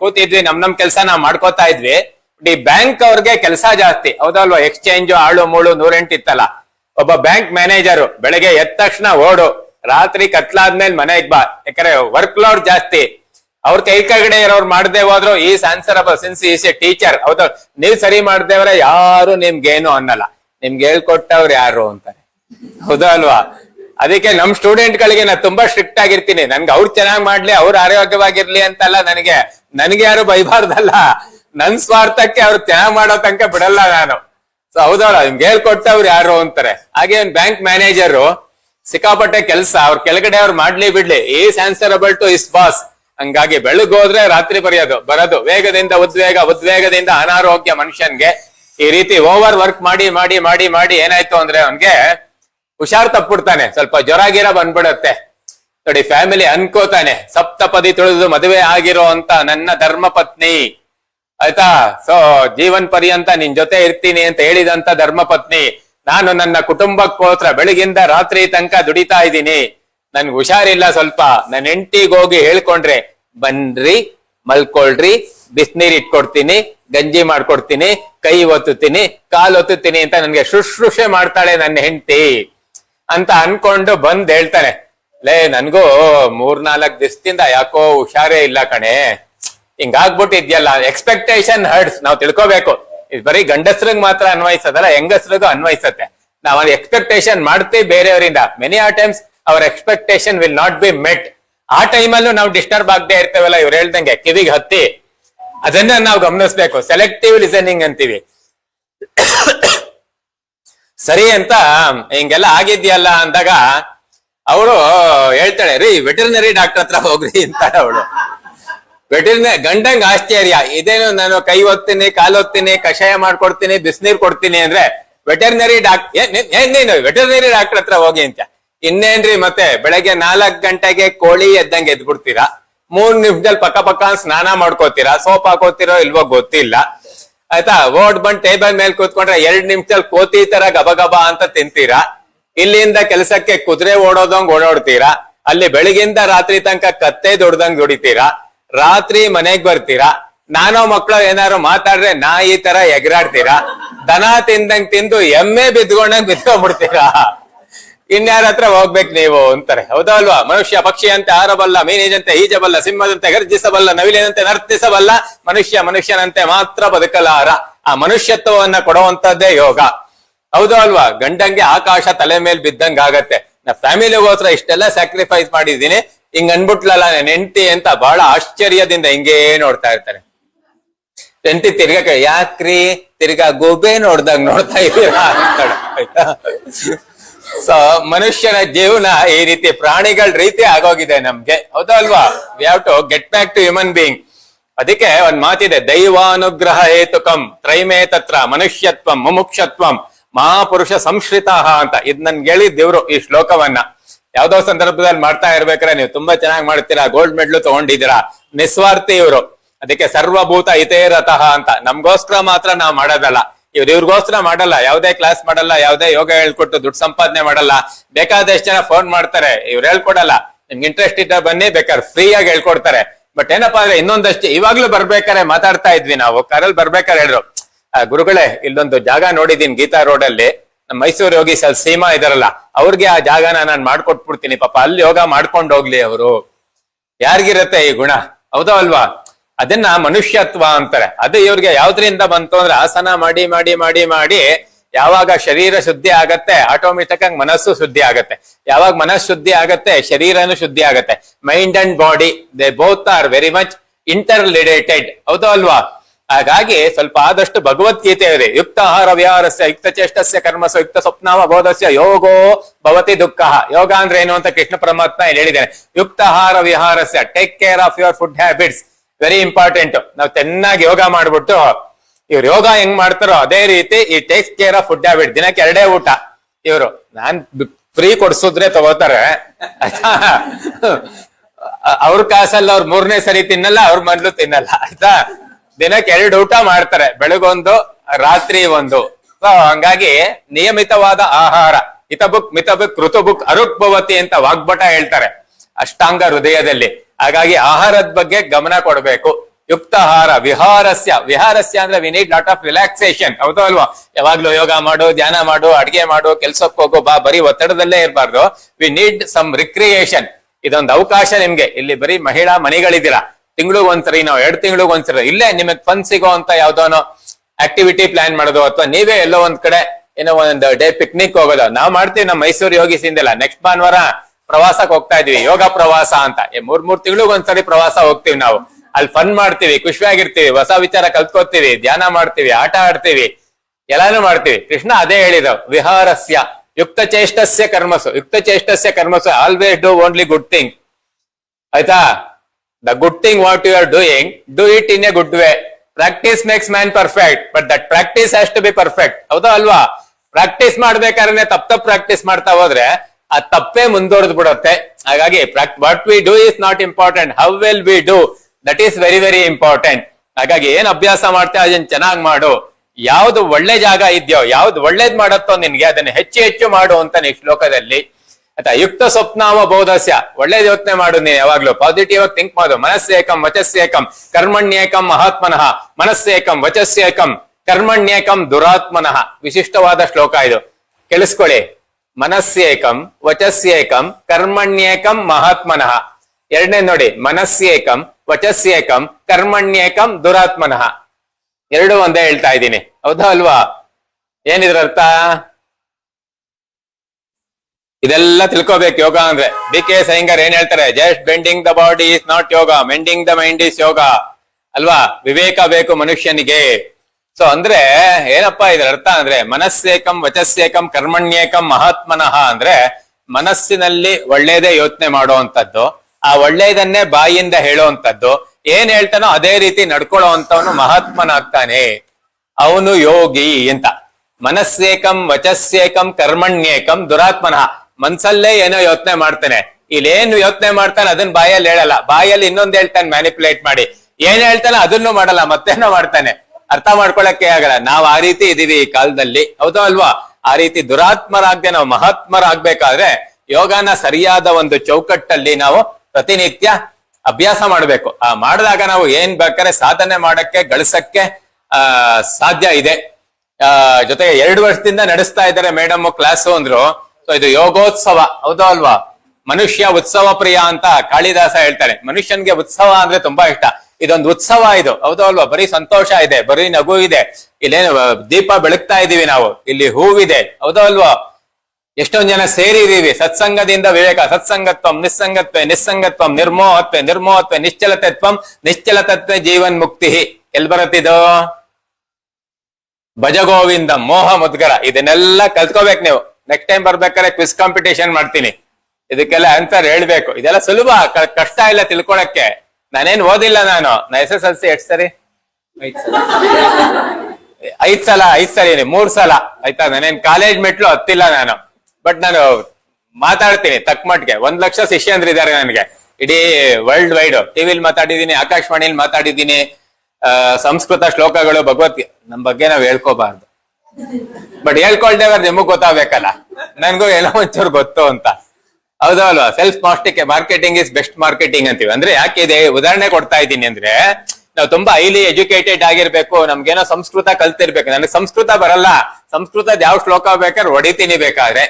ಕೂತಿದ್ವಿ, ನಮ್ ನಮ್ ಕೆಲಸ ನಾವ್ ಮಾಡ್ಕೋತಾ ಇದ್ವಿ. ಈ ಬ್ಯಾಂಕ್ ಅವ್ರಿಗೆ ಕೆಲಸ ಜಾಸ್ತಿ. ಹೌದಲ್ವಾ? ಎಕ್ಸ್ಚೇಂಜ್ ಆಳು ಮೂಳು ನೂರೆಂಟು ಇತ್ತಲ್ಲ. ಒಬ್ಬ ಬ್ಯಾಂಕ್ ಮ್ಯಾನೇಜರ್ ಬೆಳಗ್ಗೆ ಎದ್ದ ತಕ್ಷಣ ಓಡು, ರಾತ್ರಿ ಕತ್ಲಾದ್ಮೇಲೆ ಮನೆಗ್ ಬಾ. ಯಾಕಂದ್ರೆ ವರ್ಕ್ ಲೋಡ್ ಜಾಸ್ತಿ. ಅವ್ರ ಕೈ ಕೆಳಗಡೆ ಇರೋರು ಮಾಡದೆ ಹೋದ್ರು is answerable since is a teacher ಹೌದು. ನೀವ್ ಸರಿ ಮಾಡ್ದೇವ್ರೆ, ಯಾರು ನಿಮ್ಗೇನು ಅನ್ನಲ್ಲ. ನಿಮ್ಗೆ ಹೇಳ್ಕೊಟ್ಟವ್ರು ಯಾರು ಅಂತಾರೆ. ಹೌದಾ ಅಲ್ವಾ? ಅದಕ್ಕೆ ನಮ್ ಸ್ಟೂಡೆಂಟ್ ಗಳಿಗೆ ನಾನು ತುಂಬಾ ಸ್ಟ್ರಿಕ್ಟ್ ಆಗಿರ್ತೀನಿ. ನನ್ಗೆ ಅವ್ರು ಚೆನ್ನಾಗಿ ಮಾಡ್ಲಿ, ಅವ್ರು ಆರೋಗ್ಯವಾಗಿರ್ಲಿ ಅಂತಲ್ಲ ನನಗೆ. ನನ್ಗೆ ಯಾರು ಬೈಬಾರ್ದಲ್ಲ. ನನ್ ಸ್ವಾರ್ಥಕ್ಕೆ ಅವ್ರು ಚೆನ್ನಾಗ್ ಮಾಡೋ ತನಕ ಬಿಡಲ್ಲ ನಾನು. ಸೊ ಹೌದಲ್ಲ, ನಿಮ್ಗೆ ಹೇಳ್ಕೊಟ್ಟವ್ರು ಯಾರು ಅಂತಾರೆ. ಹಾಗೆ ಒಂದು ಬ್ಯಾಂಕ್ ಮ್ಯಾನೇಜರು ಸಿಕ್ಕಾಪಟ್ಟೆ ಕೆಲಸ, ಅವ್ರ ಕೆಳಗಡೆ ಅವ್ರು ಮಾಡ್ಲಿ ಬಿಡ್ಲಿ. Is answerable to his boss. ಹಂಗಾಗಿ ಬೆಳಗ್ಗೆ ಹೋದ್ರೆ ರಾತ್ರಿ ಬರೆಯೋದು, ಬರೋದು. ವೇಗದಿಂದ, ಉದ್ವೇಗ, ಉದ್ವೇಗದಿಂದ ಅನಾರೋಗ್ಯ ಮನುಷ್ಯನ್ಗೆ ಈ ರೀತಿ ಓವರ್ ವರ್ಕ್ ಮಾಡಿ ಮಾಡಿ ಮಾಡಿ ಮಾಡಿ ಏನಾಯ್ತು ಅಂದ್ರೆ ಅವನ್ಗೆ ಹುಷಾರ್ ತಪ್ಪಿಡ್ತಾನೆ. ಸ್ವಲ್ಪ ಜ್ವರ ಗಿರ ಬಂದ್ಬಿಡತ್ತೆ. ನೋಡಿ ಫ್ಯಾಮಿಲಿ ಅನ್ಕೋತಾನೆ. ಸಪ್ತಪದಿ ತುಳಿದು ಮದುವೆ ಆಗಿರೋ ಅಂತ ನನ್ನ ಧರ್ಮ ಪತ್ನಿ ಆಯ್ತಾ? ಸೊ ಜೀವನ್ ಪರ್ಯಂತ ನಿನ್ ಜೊತೆ ಇರ್ತೀನಿ ಅಂತ ಹೇಳಿದಂತ ಧರ್ಮ ಪತ್ನಿ ನಾನು ನನ್ನ ಕುಟುಂಬಕ್ಕೋತ್ರ ಬೆಳಗಿಂದ ರಾತ್ರಿ ತನಕ ದುಡಿತಾ ಇದ್ದೀನಿ. ನನ್ಗೆ ಹುಷಾರಿಲ್ಲ ಸ್ವಲ್ಪ. ನನ್ನ ಹೆಂಡತಿಗೆ ಹೋಗಿ ಹೇಳ್ಕೊಂಡ್ರೆ, ಬನ್ರಿ, ಮಲ್ಕೊಳ್ರಿ, ಬಿಸ್ನೀರ್ ಇಟ್ಕೊಡ್ತೀನಿ, ಗಂಜಿ ಮಾಡ್ಕೊಡ್ತೀನಿ ಕೈ ಒತ್ತುತ್ತೀನಿ, ಕಾಲ್ ಒತ್ತುತ್ತೀನಿ ಅಂತ ನನ್ಗೆ ಶುಶ್ರೂಷೆ ಮಾಡ್ತಾಳೆ ನನ್ನ ಹೆಂಡತಿ ಅಂತ ಅನ್ಕೊಂಡು ಬಂದ್ ಹೇಳ್ತಾನೆ. ಲೇ, ನನ್ಗೂ ಮೂರ್ನಾಲ್ಕ್ ದಿವಸದಿಂದ ಯಾಕೋ ಹುಷಾರೇ ಇಲ್ಲ ಕಣೆ. ಹಿಂಗಾಗ್ಬಿಟ್ಟಿದ್ಯಲ್ಲ ಎಕ್ಸ್ಪೆಕ್ಟೇಷನ್ ಹರ್ಡ್ಸ್ ನಾವ್ ತಿಳ್ಕೊಬೇಕು. ಇದು ಬರೀ ಗಂಡಸ್ರಿಗೆ ಮಾತ್ರ ಅನ್ವಯಿಸೋದಲ್ಲ, ಹೆಂಗಸ್ರಿಗೂ ಅನ್ವಯಿಸತ್ತೆ. ನಾವು ಎಕ್ಸ್ಪೆಕ್ಟೇಷನ್ ಮಾಡ್ತೀವಿ ಬೇರೆಯವರಿಂದ. Many a times our expectation will not be met ಆ ಟೈಮಲ್ಲೂ ನಾವು ಡಿಸ್ಟರ್ಬ್ ಆಗದೆ ಇರ್ತೇವಲ್ಲ, ಇವ್ರು ಹೇಳ್ದಂಗೆ ಕಿವಿಗೆ ಹತ್ತಿ. ಅದನ್ನ ನಾವು ಗಮನಿಸ್ಬೇಕು. ಸೆಲೆಕ್ಟಿವ್ ಲಿಸನಿಂಗ್ ಅಂತೀವಿ. ಸರಿ ಅಂತ ಹಿಂಗೆಲ್ಲ ಆಗಿದ್ಯಲ್ಲ ಅಂದಾಗ ಅವಳು ಹೇಳ್ತಾಳೆ, ರೀ ವೆಟರ್ನರಿ ಡಾಕ್ಟರ್ ಹತ್ರ ಹೋಗ್ರಿ ಅಂತಾಳೆ ಅವಳು ವೆಟರ್ನರಿ ಗಂಡಂಗ್ ಆಶ್ಚರ್ಯ. ಇದೇನು ನಾನು ಕೈ ಒತ್ತೀನಿ, ಕಾಲು ಒತ್ತೀನಿ, ಕಷಾಯ ಮಾಡ್ಕೊಡ್ತೀನಿ, ಬಿಸಿನೀರ್ ಕೊಡ್ತೀನಿ ಅಂದ್ರೆ ವೆಟರ್ನರಿ ಡಾಕ್ಟರ್ ವೆಟರ್ನರಿ ಡಾಕ್ಟರ್ ಹತ್ರ ಹೋಗಿ ಅಂತ. ಇನ್ನೇನ್ರಿ ಮತ್ತೆ, ಬೆಳಗ್ಗೆ ನಾಲ್ಕು ಗಂಟೆಗೆ ಕೋಳಿ ಎದ್ದಂಗೆ ಎದ್ಬಿಡ್ತೀರಾ? ಮೂರ್ ನಿಮಿಷದಲ್ಲಿ ಪಕ್ಕ ಪಕ್ಕ ಸ್ನಾನ ಮಾಡ್ಕೋತೀರಾ, ಸೋಪ್ ಹಾಕೋತಿರೋ ಇಲ್ವೋ ಗೊತ್ತಿಲ್ಲ. ಆಯ್ತಾ? ಓಡ್ ಬಂದ್ ಟೇಬಲ್ ಮೇಲೆ ಕೂತ್ಕೊಂಡ್ರೆ ಎರಡ್ ನಿಮಿಷದಲ್ಲಿ ಕೋತಿ ತರ ಗಬ ಗಬ ಅಂತ ತಿಂತೀರಾ? ಇಲ್ಲಿಂದ ಕೆಲಸಕ್ಕೆ ಕುದುರೆ ಓಡೋದಂಗ್ ಓಡಾಡ್ತೀರಾ? ಅಲ್ಲಿ ಬೆಳಗಿಂದ ರಾತ್ರಿ ತನಕ ಕತ್ತೆ ದೊಡ್ದಂಗ್ ದುಡಿತೀರಾ? ರಾತ್ರಿ ಮನೆಗ್ ಬರ್ತೀರಾ? ನಾನೋ ಮಕ್ಕಳು ಏನಾರು ಮಾತಾಡ್ರೆ ನಾಯಿ ತರ ಎಗರಾಡ್ತೀರಾ? ದನ ತಿಂದಂಗ್ ತಿಂದು ಎಮ್ಮೆ ಬಿದ್ಕೊಂಡಂಗ್ ಬಿದ್ಕೊಂಡ್ಬಿಡ್ತೀರಾ? ಇನ್ಯಾರ ಹತ್ರ ಹೋಗ್ಬೇಕು ನೀವು ಅಂತಾರೆ. ಹೌದಾ ಅಲ್ವಾ ಮನುಷ್ಯ ಪಕ್ಷಿ ಅಂತೆ ಆರಬಲ್ಲ ಮೀನೇಜಂತೆ ಈಜಬಲ್ಲ ಸಿಂಹದಂತೆ ಗರ್ಜಿಸಬಲ್ಲ, ನವಿಲಿನಂತೆ ನರ್ತಿಸಬಲ್ಲ, ಮನುಷ್ಯ ಮನುಷ್ಯನಂತೆ ಮಾತ್ರ ಬದುಕಲಾರ. ಆ ಮನುಷ್ಯತ್ವವನ್ನ ಕೊಡುವಂತದ್ದೇ ಯೋಗ. ಹೌದಾ ಅಲ್ವಾ ಗಂಡಂಗೆ ಆಕಾಶ ತಲೆ ಮೇಲೆ ಬಿದ್ದಂಗ ಆಗತ್ತೆ. ನಾ ಫ್ಯಾಮಿಲಿಗೋಸ್ಕರ ಇಷ್ಟೆಲ್ಲ ಸ್ಯಾಕ್ರಿಫೈಸ್ ಮಾಡಿದ್ದೀನಿ. ಹಿಂಗ್ ಅನ್ಬಿಟ್ಲಲ್ಲ ನನ್ನ ಹೆಂಡತಿ ಅಂತ ಬಹಳ ಆಶ್ಚರ್ಯದಿಂದ ಹಿಂಗೇ ನೋಡ್ತಾ ಇರ್ತಾರೆ. ಹೆಂಡತಿ ತಿರ್ಗಾ ಯಾಕ್ರಿ? ತಿರ್ಗಾ ಗೋಬೆ ನೋಡ್ದಂಗ್ ನೋಡ್ತಾ ಇದ್ದೀರಾ? ಸೊ ಮನುಷ್ಯನ ಜೀವನ ಈ ರೀತಿ ಪ್ರಾಣಿಗಳ ರೀತಿ ಆಗೋಗಿದೆ ನಮ್ಗೆ. ಹೌದಾ ಅಲ್ವಾ we have to get back to human being ಅದಕ್ಕೆ ಒಂದ್ ಮಾತಿದೆ. ದೈವಾನುಗ್ರಹ ಹೇತುಕಂ ತ್ರೈಮೇ ತತ್ರ ಮನುಷ್ಯತ್ವಂ ಮುಮುಕ್ಷತ್ವಂ ಮಹಾಪುರುಷ ಸಂಶ್ರಿತ ಅಂತ. ಇದ್ ನನ್ ಹೇಳಿದ್ ದೇವ್ರು ಈ ಶ್ಲೋಕವನ್ನ. ಯಾವ್ದೋ ಸಂದರ್ಭದಲ್ಲಿ ಮಾಡ್ತಾ ಇರ್ಬೇಕಾದ್ರೆ ನೀವು ತುಂಬಾ ಚೆನ್ನಾಗಿ ಮಾಡ್ತೀರಾ ಗೋಲ್ಡ್ ಮೆಡ್ಲು ತಗೊಂಡಿದ್ದೀರಾ. ನಿಸ್ವಾರ್ಥಿ ಇವರು. ಅದಕ್ಕೆ ಸರ್ವಭೂತ ಹಿತೇರತಃ ಅಂತ. ನಮ್ಗೋಸ್ಕರ ಮಾತ್ರ ನಾವು ಮಾಡೋದಲ್ಲ. ಇವ್ರು ಇವ್ರಿಗೋಸ್ಕರ ಮಾಡಲ್ಲ, ಯಾವ್ದೇ ಕ್ಲಾಸ್ ಮಾಡಲ್ಲ, ಯಾವ್ದೇ ಯೋಗ ಹೇಳ್ಕೊಟ್ಟು ದುಡ್ಡು ಸಂಪಾದನೆ ಮಾಡಲ್ಲ. ಬೇಕಾದಷ್ಟು ಜನ ಫೋನ್ ಮಾಡ್ತಾರೆ, ಇವ್ರು ಹೇಳ್ಕೊಡಲ್ಲ. ನಿಮ್ಗೆ ಇಂಟ್ರೆಸ್ಟ್ ಇದ್ದ ಬನ್ನಿ, ಬೇಕಾದ್ರೆ ಫ್ರೀ ಆಗಿ ಹೇಳ್ಕೊಡ್ತಾರೆ. ಬಟ್ ಏನಪ್ಪಾ ಅಂದ್ರೆ ಇನ್ನೊಂದಷ್ಟು, ಇವಾಗ್ಲೂ ಬರ್ಬೇಕಾರೆ ಮಾತಾಡ್ತಾ ಇದ್ವಿ ನಾವು. ಕಾರಲ್ಲಿ ಬರ್ಬೇಕಾರೆ ಹೇಳ್ರು ಗುರುಗಳೇ, ಇಲ್ಲೊಂದು ಜಾಗ ನೋಡಿದೀನಿ ಗೀತಾ ರೋಡ್ ಅಲ್ಲಿ. ನಮ್ಮ ಮೈಸೂರು ಯೋಗಿ ಸಲ್ ಸೀಮಾ ಇದಾರಲ್ಲ, ಅವ್ರಿಗೆ ಆ ಜಾಗನ ನಾನು ಮಾಡ್ಕೊಟ್ಬಿಡ್ತೀನಿ ಪಾಪ. ಅಲ್ಲಿ ಯೋಗ ಮಾಡ್ಕೊಂಡು ಹೋಗ್ಲಿ ಅವರು. ಯಾರಿಗಿರತ್ತೆ ಈ ಗುಣ? ಹೌದಾ ಅಲ್ವಾ? ಅದನ್ನ ಮನುಷ್ಯತ್ವ ಅಂತಾರೆ. ಅದು ಇವ್ರಿಗೆ ಯಾವ್ದ್ರಿಂದ ಬಂತು ಅಂದ್ರೆ ಆಸನ ಮಾಡಿ ಮಾಡಿ ಮಾಡಿ ಮಾಡಿ ಯಾವಾಗ ಶರೀರ ಶುದ್ಧಿ ಆಗತ್ತೆ ಆಟೋಮೆಟಿಕ್ ಆಗಿ ಮನಸ್ಸು ಶುದ್ಧಿ ಆಗತ್ತೆ. ಯಾವಾಗ ಮನಸ್ಸು ಶುದ್ಧಿ ಆಗತ್ತೆ, ಶರೀರನು ಶುದ್ಧಿ ಆಗತ್ತೆ. Mind and body they both are very much interrelated ಹೌದು ಅಲ್ವಾ? ಹಾಗಾಗಿ ಸ್ವಲ್ಪ ಆದಷ್ಟು ಭಗವದ್ಗೀತೆ ಇದೆ ಯುಕ್ತ ಆಹಾರ ವ್ಯವಹಾರಸ್ಯ ಯುಕ್ತ ಚೇಷ್ಟಸ್ಯ, ಕರ್ಮಸ್ಯ, ಯುಕ್ತ ಸ್ವಪ್ನಾಮ, ಬೋಧಸ್ಯ, ಯೋಗೋ ಭವತಿ ದುಃಖ. ಯೋಗ ಅಂದ್ರೆ ಏನು ಅಂತ ಕೃಷ್ಣ ಪರಮಾತ್ಮ ಹೇಳಿದ್ದಾನೆ. ಯುಕ್ತ ಆಹಾರ ವಿಹಾರಸ್ಯ take care of your food habits very important ನಾವು ಚೆನ್ನಾಗಿ ಯೋಗ ಮಾಡ್ಬಿಟ್ಟು ಇವ್ರು ಯೋಗ ಹೆಂಗ್ ಮಾಡ್ತಾರೋ ಅದೇ ರೀತಿ ಈ take care of food habit ದಿನಕ್ಕೆ ಎರಡೇ ಊಟ. ಇವರು, ನಾನ್ ಫ್ರೀ ಕೊಡ್ಸಿದ್ರೆ ತಗೋತಾರೆ. ಅವ್ರ ಕಾಸಲ್ಲಿ ಅವ್ರ ಮೂರನೇ ಸರಿ ತಿನ್ನಲ್ಲ, ಅವ್ರ ಮೊದ್ಲು ತಿನ್ನಲ್ಲ. ಆಯ್ತಾ? ದಿನಕ್ಕೆ ಎರಡು ಊಟ ಮಾಡ್ತಾರೆ. ಬೆಳಗೊಂದು, ರಾತ್ರಿ ಒಂದು. ಹಂಗಾಗಿ ನಿಯಮಿತವಾದ ಆಹಾರ. ಹಿತಬುಕ್, ಮಿತಬುಕ್, ಋತುಬುಕ್ ಅರುಕ್ ಭವತಿ ಅಂತ ವಾಗ್ಭಟ ಹೇಳ್ತಾರೆ. ಅಷ್ಟಾಂಗ ಹೃದಯದಲ್ಲಿ. ಹಾಗಾಗಿ ಆಹಾರದ ಬಗ್ಗೆ ಗಮನ ಕೊಡಬೇಕು. ಯುಕ್ತ ಆಹಾರ ವಿಹಾರಸ್ಯ ವಿಹಾರಸ್ಯ ಅಂದ್ರೆ we need lot of relaxation ಹೌದು ಅಲ್ವಾ? ಯಾವಾಗ್ಲೂ ಯೋಗ ಮಾಡು, ಧ್ಯಾನ ಮಾಡು, ಅಡಿಗೆ ಮಾಡು, ಕೆಲ್ಸಕ್ಕೆ ಹೋಗು, ಬಾ, ಬರೀ ಒತ್ತಡದಲ್ಲೇ ಇರಬಾರ್ದು. ವಿ ನೀಡ್ ಸಮ್ ರಿಕ್ರಿಯೇಷನ್ ಇದೊಂದು ಅವಕಾಶ ನಿಮ್ಗೆ. ಇಲ್ಲಿ ಬರೀ ಮಹಿಳಾ ಮನೆಗಳಿದ್ದೀರಾ ತಿಂಗಳಿಗೆ ಒಂದ್ಸರಿ ನಾವು ಎರಡು ತಿಂಗಳಿಗೆ ಒಂದ್ಸರಿ. ಇಲ್ಲೇ ನಿಮಗ್ ಫನ್ ಸಿಗೋ ಅಂತ ಯಾವ್ದೋನೋ ಆಕ್ಟಿವಿಟಿ ಪ್ಲಾನ್ ಮಾಡೋದು ಅಥವಾ ನೀವೇ ಎಲ್ಲೋ ಒಂದ್ ಕಡೆ ಏನೋ ಒಂದ್ ಡೇ ಪಿಕ್ನಿಕ್ ಹೋಗೋದು. ನಾವ್ ಮಾಡ್ತೀವಿ ನಮ್ಮ ಮೈಸೂರು ಯೋಗಿಸಿಂದೆಲ್ಲ ನೆಕ್ಸ್ಟ್ ಭಾನುವಾರ ಪ್ರವಾಸಕ್ಕೆ ಹೋಗ್ತಾ ಇದೀವಿ. ಯೋಗ ಪ್ರವಾಸ ಅಂತ. ಮೂರ್ ಮೂರ್ ತಿಂಗಳಿಗೆ ಒಂದ್ಸರಿ ಪ್ರವಾಸ ಹೋಗ್ತೀವಿ ನಾವು. ಅಲ್ಲಿ ಫನ್ ಮಾಡ್ತೀವಿ, ಖುಷಿಯಾಗಿರ್ತೀವಿ, ಹೊಸ ವಿಚಾರ ಕಲ್ತ್ಕೋತೀವಿ, ಧ್ಯಾನ ಮಾಡ್ತೀವಿ, ಆಟ ಆಡ್ತೀವಿ, ಎಲ್ಲಾನು ಮಾಡ್ತೀವಿ. ಕೃಷ್ಣ ಅದೇ ಹೇಳಿದ ವಿಹಾರಸ್ಯ, ಯುಕ್ತ ಚೇಷ್ಟಸ್ಯ ಕರ್ಮಸು. ಯುಕ್ತ ಚೇಷ್ಟಸ್ಯ ಕರ್ಮಸು always do only good thing ಆಯ್ತಾ? The good thing what you are doing do it in a good way practice makes man perfect but that practice has to be perfect ಹೌದಾ ಅಲ್ವಾ? ಪ್ರಾಕ್ಟೀಸ್ ಮಾಡ್ಬೇಕಾದ್ರೆ ತಪ್ಪ ತಪ್ಪು ಪ್ರಾಕ್ಟೀಸ್ ಮಾಡ್ತಾ ಹೋದ್ರೆ ಆ ತಪ್ಪೇ ಮುಂದುವರೆದು ಬಿಡುತ್ತೆ. ಹಾಗಾಗಿ what we do is not important how will we do that is very very important ಹಾಗಾಗಿ ಏನ್ ಅಭ್ಯಾಸ ಮಾಡ್ತೇವೆ ಅದನ್ನ ಚೆನ್ನಾಗಿ ಮಾಡು. ಯಾವ್ದು ಒಳ್ಳೆ ಜಾಗ ಇದೆಯೋ, ಯಾವ್ದು ಒಳ್ಳೇದ್ ಮಾಡತ್ತೋ ನಿನ್ಗೆ, ಅದನ್ನ ಹೆಚ್ಚು ಹೆಚ್ಚು ಮಾಡು ಅಂತ ಈ ಶ್ಲೋಕದಲ್ಲಿ. ಆಯ್ತಾ, ಯುಕ್ತ ಸ್ವಪ್ನಾಮ ಬೋಧಸ್ಯ. ಒಳ್ಳೇದ್ ಯೋಚನೆ ಮಾಡು ನೀನು ಯಾವಾಗ್ಲೂ. ಪಾಸಿಟಿವ್ ಆಗಿ ಥಿಂಕ್ ಮಾಡು. ಮನಸ್ಸೇಕಂ ವಚಸ್ಸೇಕಂ ಕರ್ಮಣ್ಯೇಕಂ ಮಹಾತ್ಮನಃ. ಮನಸ್ಸೇಕಂ ವಚಸ್ಸೇಕಂ ಕರ್ಮಣ್ಯೇಕಂ ದುರಾತ್ಮನಃ. ವಿಶಿಷ್ಟವಾದ ಶ್ಲೋಕ ಇದು. ಕೇಳಿಸ್ಕೊಳ್ಳಿ. ಮನಸ್ಸೇಕಂ ವಚಸ್ಸೇಕಂ ಕರ್ಮಣ್ಯೇಕಂ, ಮಹಾತ್ಮನಃ. ಎರಡನೇ ನೋಡಿ ಮನಸ್ಸೇಕಂ ವಚಸ್ಸೇಕಂ ಕರ್ಮಣ್ಯೇಕಂ, ದುರಾತ್ಮನಃ. ಎರಡು ಒಂದೇ ಹೇಳ್ತಾ ಇದ್ದೀನಿ. ಹೌದಾ ಅಲ್ವಾ? ಏನಿದ್ರ ಅರ್ಥ ಇದೆಲ್ಲ ತಿಳ್ಕೋಬೇಕು ಯೋಗ ಅಂದ್ರೆ. ಬಿ ಕೆ ಸೈಂಗರ್ ಏನ್ ಹೇಳ್ತಾರೆ? Just bending the body is not yoga mending the mind is yoga ಅಲ್ವಾ? ವಿವೇಕ ಬೇಕು ಮನುಷ್ಯನಿಗೆ. ಸೊ ಅಂದ್ರೆ ಏನಪ್ಪಾ ಇದ್ರ ಅರ್ಥ ಅಂದ್ರೆ ಮನಸ್ಸೇಕಂ ವಚಸ್ಸೇಕಂ ಕರ್ಮಣ್ಯೇಕಂ ಮಹಾತ್ಮನಃ ಅಂದ್ರೆ ಮನಸ್ಸಿನಲ್ಲಿ ಒಳ್ಳೇದೇ ಯೋಚನೆ ಮಾಡುವಂತದ್ದು ಆ ಒಳ್ಳೇದನ್ನೇ ಬಾಯಿಯಿಂದ ಹೇಳುವಂತದ್ದು ಏನ್ ಹೇಳ್ತಾನೋ ಅದೇ ರೀತಿ ನಡ್ಕೊಳ್ಳೋ ಅಂತವನು ಮಹಾತ್ಮನಾಗ್ತಾನೆ. ಅವನು ಯೋಗಿ ಅಂತ. ಮನಸ್ಸೇಕಂ ವಚಸ್ಸೇಕಂ ಕರ್ಮಣ್ಯೇಕಂ ದುರಾತ್ಮನಃ. ಮನ್ಸಲ್ಲೇ ಏನೋ ಯೋಚನೆ ಮಾಡ್ತಾನೆ. ಇಲ್ಲೇನು ಯೋಚನೆ ಮಾಡ್ತಾನೆ ಅದನ್ನ ಬಾಯಲ್ಲಿ ಹೇಳಲ್ಲ. ಬಾಯಲ್ಲಿ ಇನ್ನೊಂದ್ ಹೇಳ್ತಾನೆ ಮ್ಯಾನಿಪುಲೇಟ್ ಮಾಡಿ. ಏನ್ ಹೇಳ್ತಾನೆ ಅದನ್ನು ಮಾಡಲ್ಲ, ಮತ್ತೇನೋ ಮಾಡ್ತಾನೆ. ಅರ್ಥ ಮಾಡ್ಕೊಳಕ್ಕೆ ಆಗಲ್ಲ. ನಾವ್ ಆ ರೀತಿ ಇದೀವಿ ಈ ಕಾಲದಲ್ಲಿ. ಹೌದಾ ಅಲ್ವಾ? ಆ ರೀತಿ ದುರಾತ್ಮರಾಗದೆ ನಾವು ಮಹಾತ್ಮರಾಗ್ಬೇಕಾದ್ರೆ ಯೋಗನ ಸರಿಯಾದ ಒಂದು ಚೌಕಟ್ಟಲ್ಲಿ ನಾವು ಪ್ರತಿನಿತ್ಯ ಅಭ್ಯಾಸ ಮಾಡ್ಬೇಕು. ಆ ಮಾಡಿದಾಗ ನಾವು ಏನ್ ಬೇಕಾದ್ರೆ ಸಾಧನೆ ಮಾಡಕ್ಕೆ, ಗಳಿಸಕ್ಕೆ, ಆ, ಸಾಧ್ಯ ಇದೆ. ಆ, ಜೊತೆಗೆ ಎರಡು ವರ್ಷದಿಂದ ನಡೆಸ್ತಾ ಇದ್ದಾರೆ ಮೇಡಮ್ ಕ್ಲಾಸ್ ಅಂದ್ರು. ಸೊ ಇದು ಯೋಗೋತ್ಸವ. ಹೌದೋ ಅಲ್ವಾ? ಮನುಷ್ಯ ಉತ್ಸವ ಪ್ರಿಯ ಅಂತ ಕಾಳಿದಾಸ ಹೇಳ್ತಾರೆ. ಮನುಷ್ಯನ್ಗೆ ಉತ್ಸವ ಅಂದ್ರೆ ತುಂಬಾ ಇಷ್ಟ. ಇದೊಂದು ಉತ್ಸವ ಇದು. ಹೌದೋ ಅಲ್ವಾ? ಬರೀ ಸಂತೋಷ ಇದೆ, ಬರೀ ನಗು ಇದೆ. ಇಲ್ಲೇನು ದೀಪ ಬೆಳಗ್ತಾ ಇದೀವಿ ನಾವು. ಇಲ್ಲಿ ಹೂವಿದೆ. ಹೌದೋ ಅಲ್ವಾ? ಎಷ್ಟೊಂದ್ ಜನ ಸೇರಿದೀವಿ. ಸತ್ಸಂಗದಿಂದ ವಿವೇಕ, ಸತ್ಸಂಗತ್ವಂ, ನಿಸ್ಸಂಗತ್ವ, ನಿಸ್ಸಂಗತ್ವಂ, ನಿರ್ಮೋಹತ್ವ ನಿರ್ಮೋಹತ್ವ, ನಿಶ್ಚಲತತ್ವಂ, ನಿಶ್ಚಲತತ್ವ ಜೀವನ್ ಮುಕ್ತಿ. ಎಲ್ ಬರತ್ತಿದ? ಭಜಗೋವಿಂದ ಮೋಹ ಮುದ್ಗರ. ಇದನ್ನೆಲ್ಲ ಕಲ್ತ್ಕೋಬೇಕು ನೀವು. ನೆಕ್ಸ್ಟ್ ಟೈಮ್ ಬರ್ಬೇಕಾದ್ರೆ ಕ್ವಿಸ್ ಕಾಂಪಿಟೇಷನ್ ಮಾಡ್ತೀನಿ. ಇದಕ್ಕೆಲ್ಲ ಆನ್ಸರ್ ಹೇಳ್ಬೇಕು. ಇದೆಲ್ಲ ಸುಲಭ ಕಷ್ಟ ಇಲ್ಲ ತಿಳ್ಕೊಳಕ್ಕೆ. ನಾನೇನ್ ಓದಿಲ್ಲ ನಾನು. ನಾ ಎಸ್ ಎಸ್ ಎಲ್ ಸಿ ಎಷ್ಟು ಸರಿ? ಐದ್ ಸಲ. ಐದ್ ಸರಿ ಮೂರ್ ಸಲ. ಆಯ್ತಾ? ನಾನೇನ್ ಕಾಲೇಜ್ ಮೆಟ್ಲು ಹತ್ತಿಲ್ಲ ನಾನು. ಬಟ್ ನಾನು ಮಾತಾಡ್ತೀನಿ ತಕ್ಕ ಮಟ್ಗೆ. ಒಂದ್ ಲಕ್ಷ ಶಿಷ್ಯಂದ್ರ ಇದ್ದಾರೆ ನನಗೆ. ಇಡೀ ವರ್ಲ್ಡ್ ವೈಡ್ ಟಿವಿಲ್ ಮಾತಾಡಿದೀನಿ ಆಕಾಶವಾಣಿಲಿ ಮಾತಾಡಿದೀನಿ ಆ, ಸಂಸ್ಕೃತ ಶ್ಲೋಕಗಳು ಭಗವತ್ ನಮ್ ಬಗ್ಗೆ ನಾವ್ ಹೇಳ್ಕೋಬಾರ್ದು. ಬಟ್ ಹೇಳ್ಕೊಳ್ದೆ ನಿಮಗ್ ಗೊತ್ತಾಗ್ಬೇಕಲ್ಲ. ನನ್ಗೂ ಏನೋ ಒಂಚೂರು ಗೊತ್ತು ಅಂತ. ಹೌದಾ ಅಲ್ವಾ self mastic marketing is best marketing ಅಂತೀವಿ. ಅಂದ್ರೆ ಯಾಕೆ ಇದೆ? ಉದಾಹರಣೆ ಕೊಡ್ತಾ ಇದ್ದೀನಿ ಅಂದ್ರೆ, ನಾವು ತುಂಬಾ ಹೈಲಿ ಎಜುಕೇಟೆಡ್ ಆಗಿರ್ಬೇಕು. ನಮ್ಗೇನೋ ಸಂಸ್ಕೃತ ಕಲ್ತಿರ್ಬೇಕು. ನನಗೆ ಸಂಸ್ಕೃತ ಬರಲ್ಲ. ಸಂಸ್ಕೃತದ ಯಾವ ಶ್ಲೋಕ ಬೇಕಾದ್ರೆ ಹೊಡಿತೀನಿ ಬೇಕಾದ್ರೆ.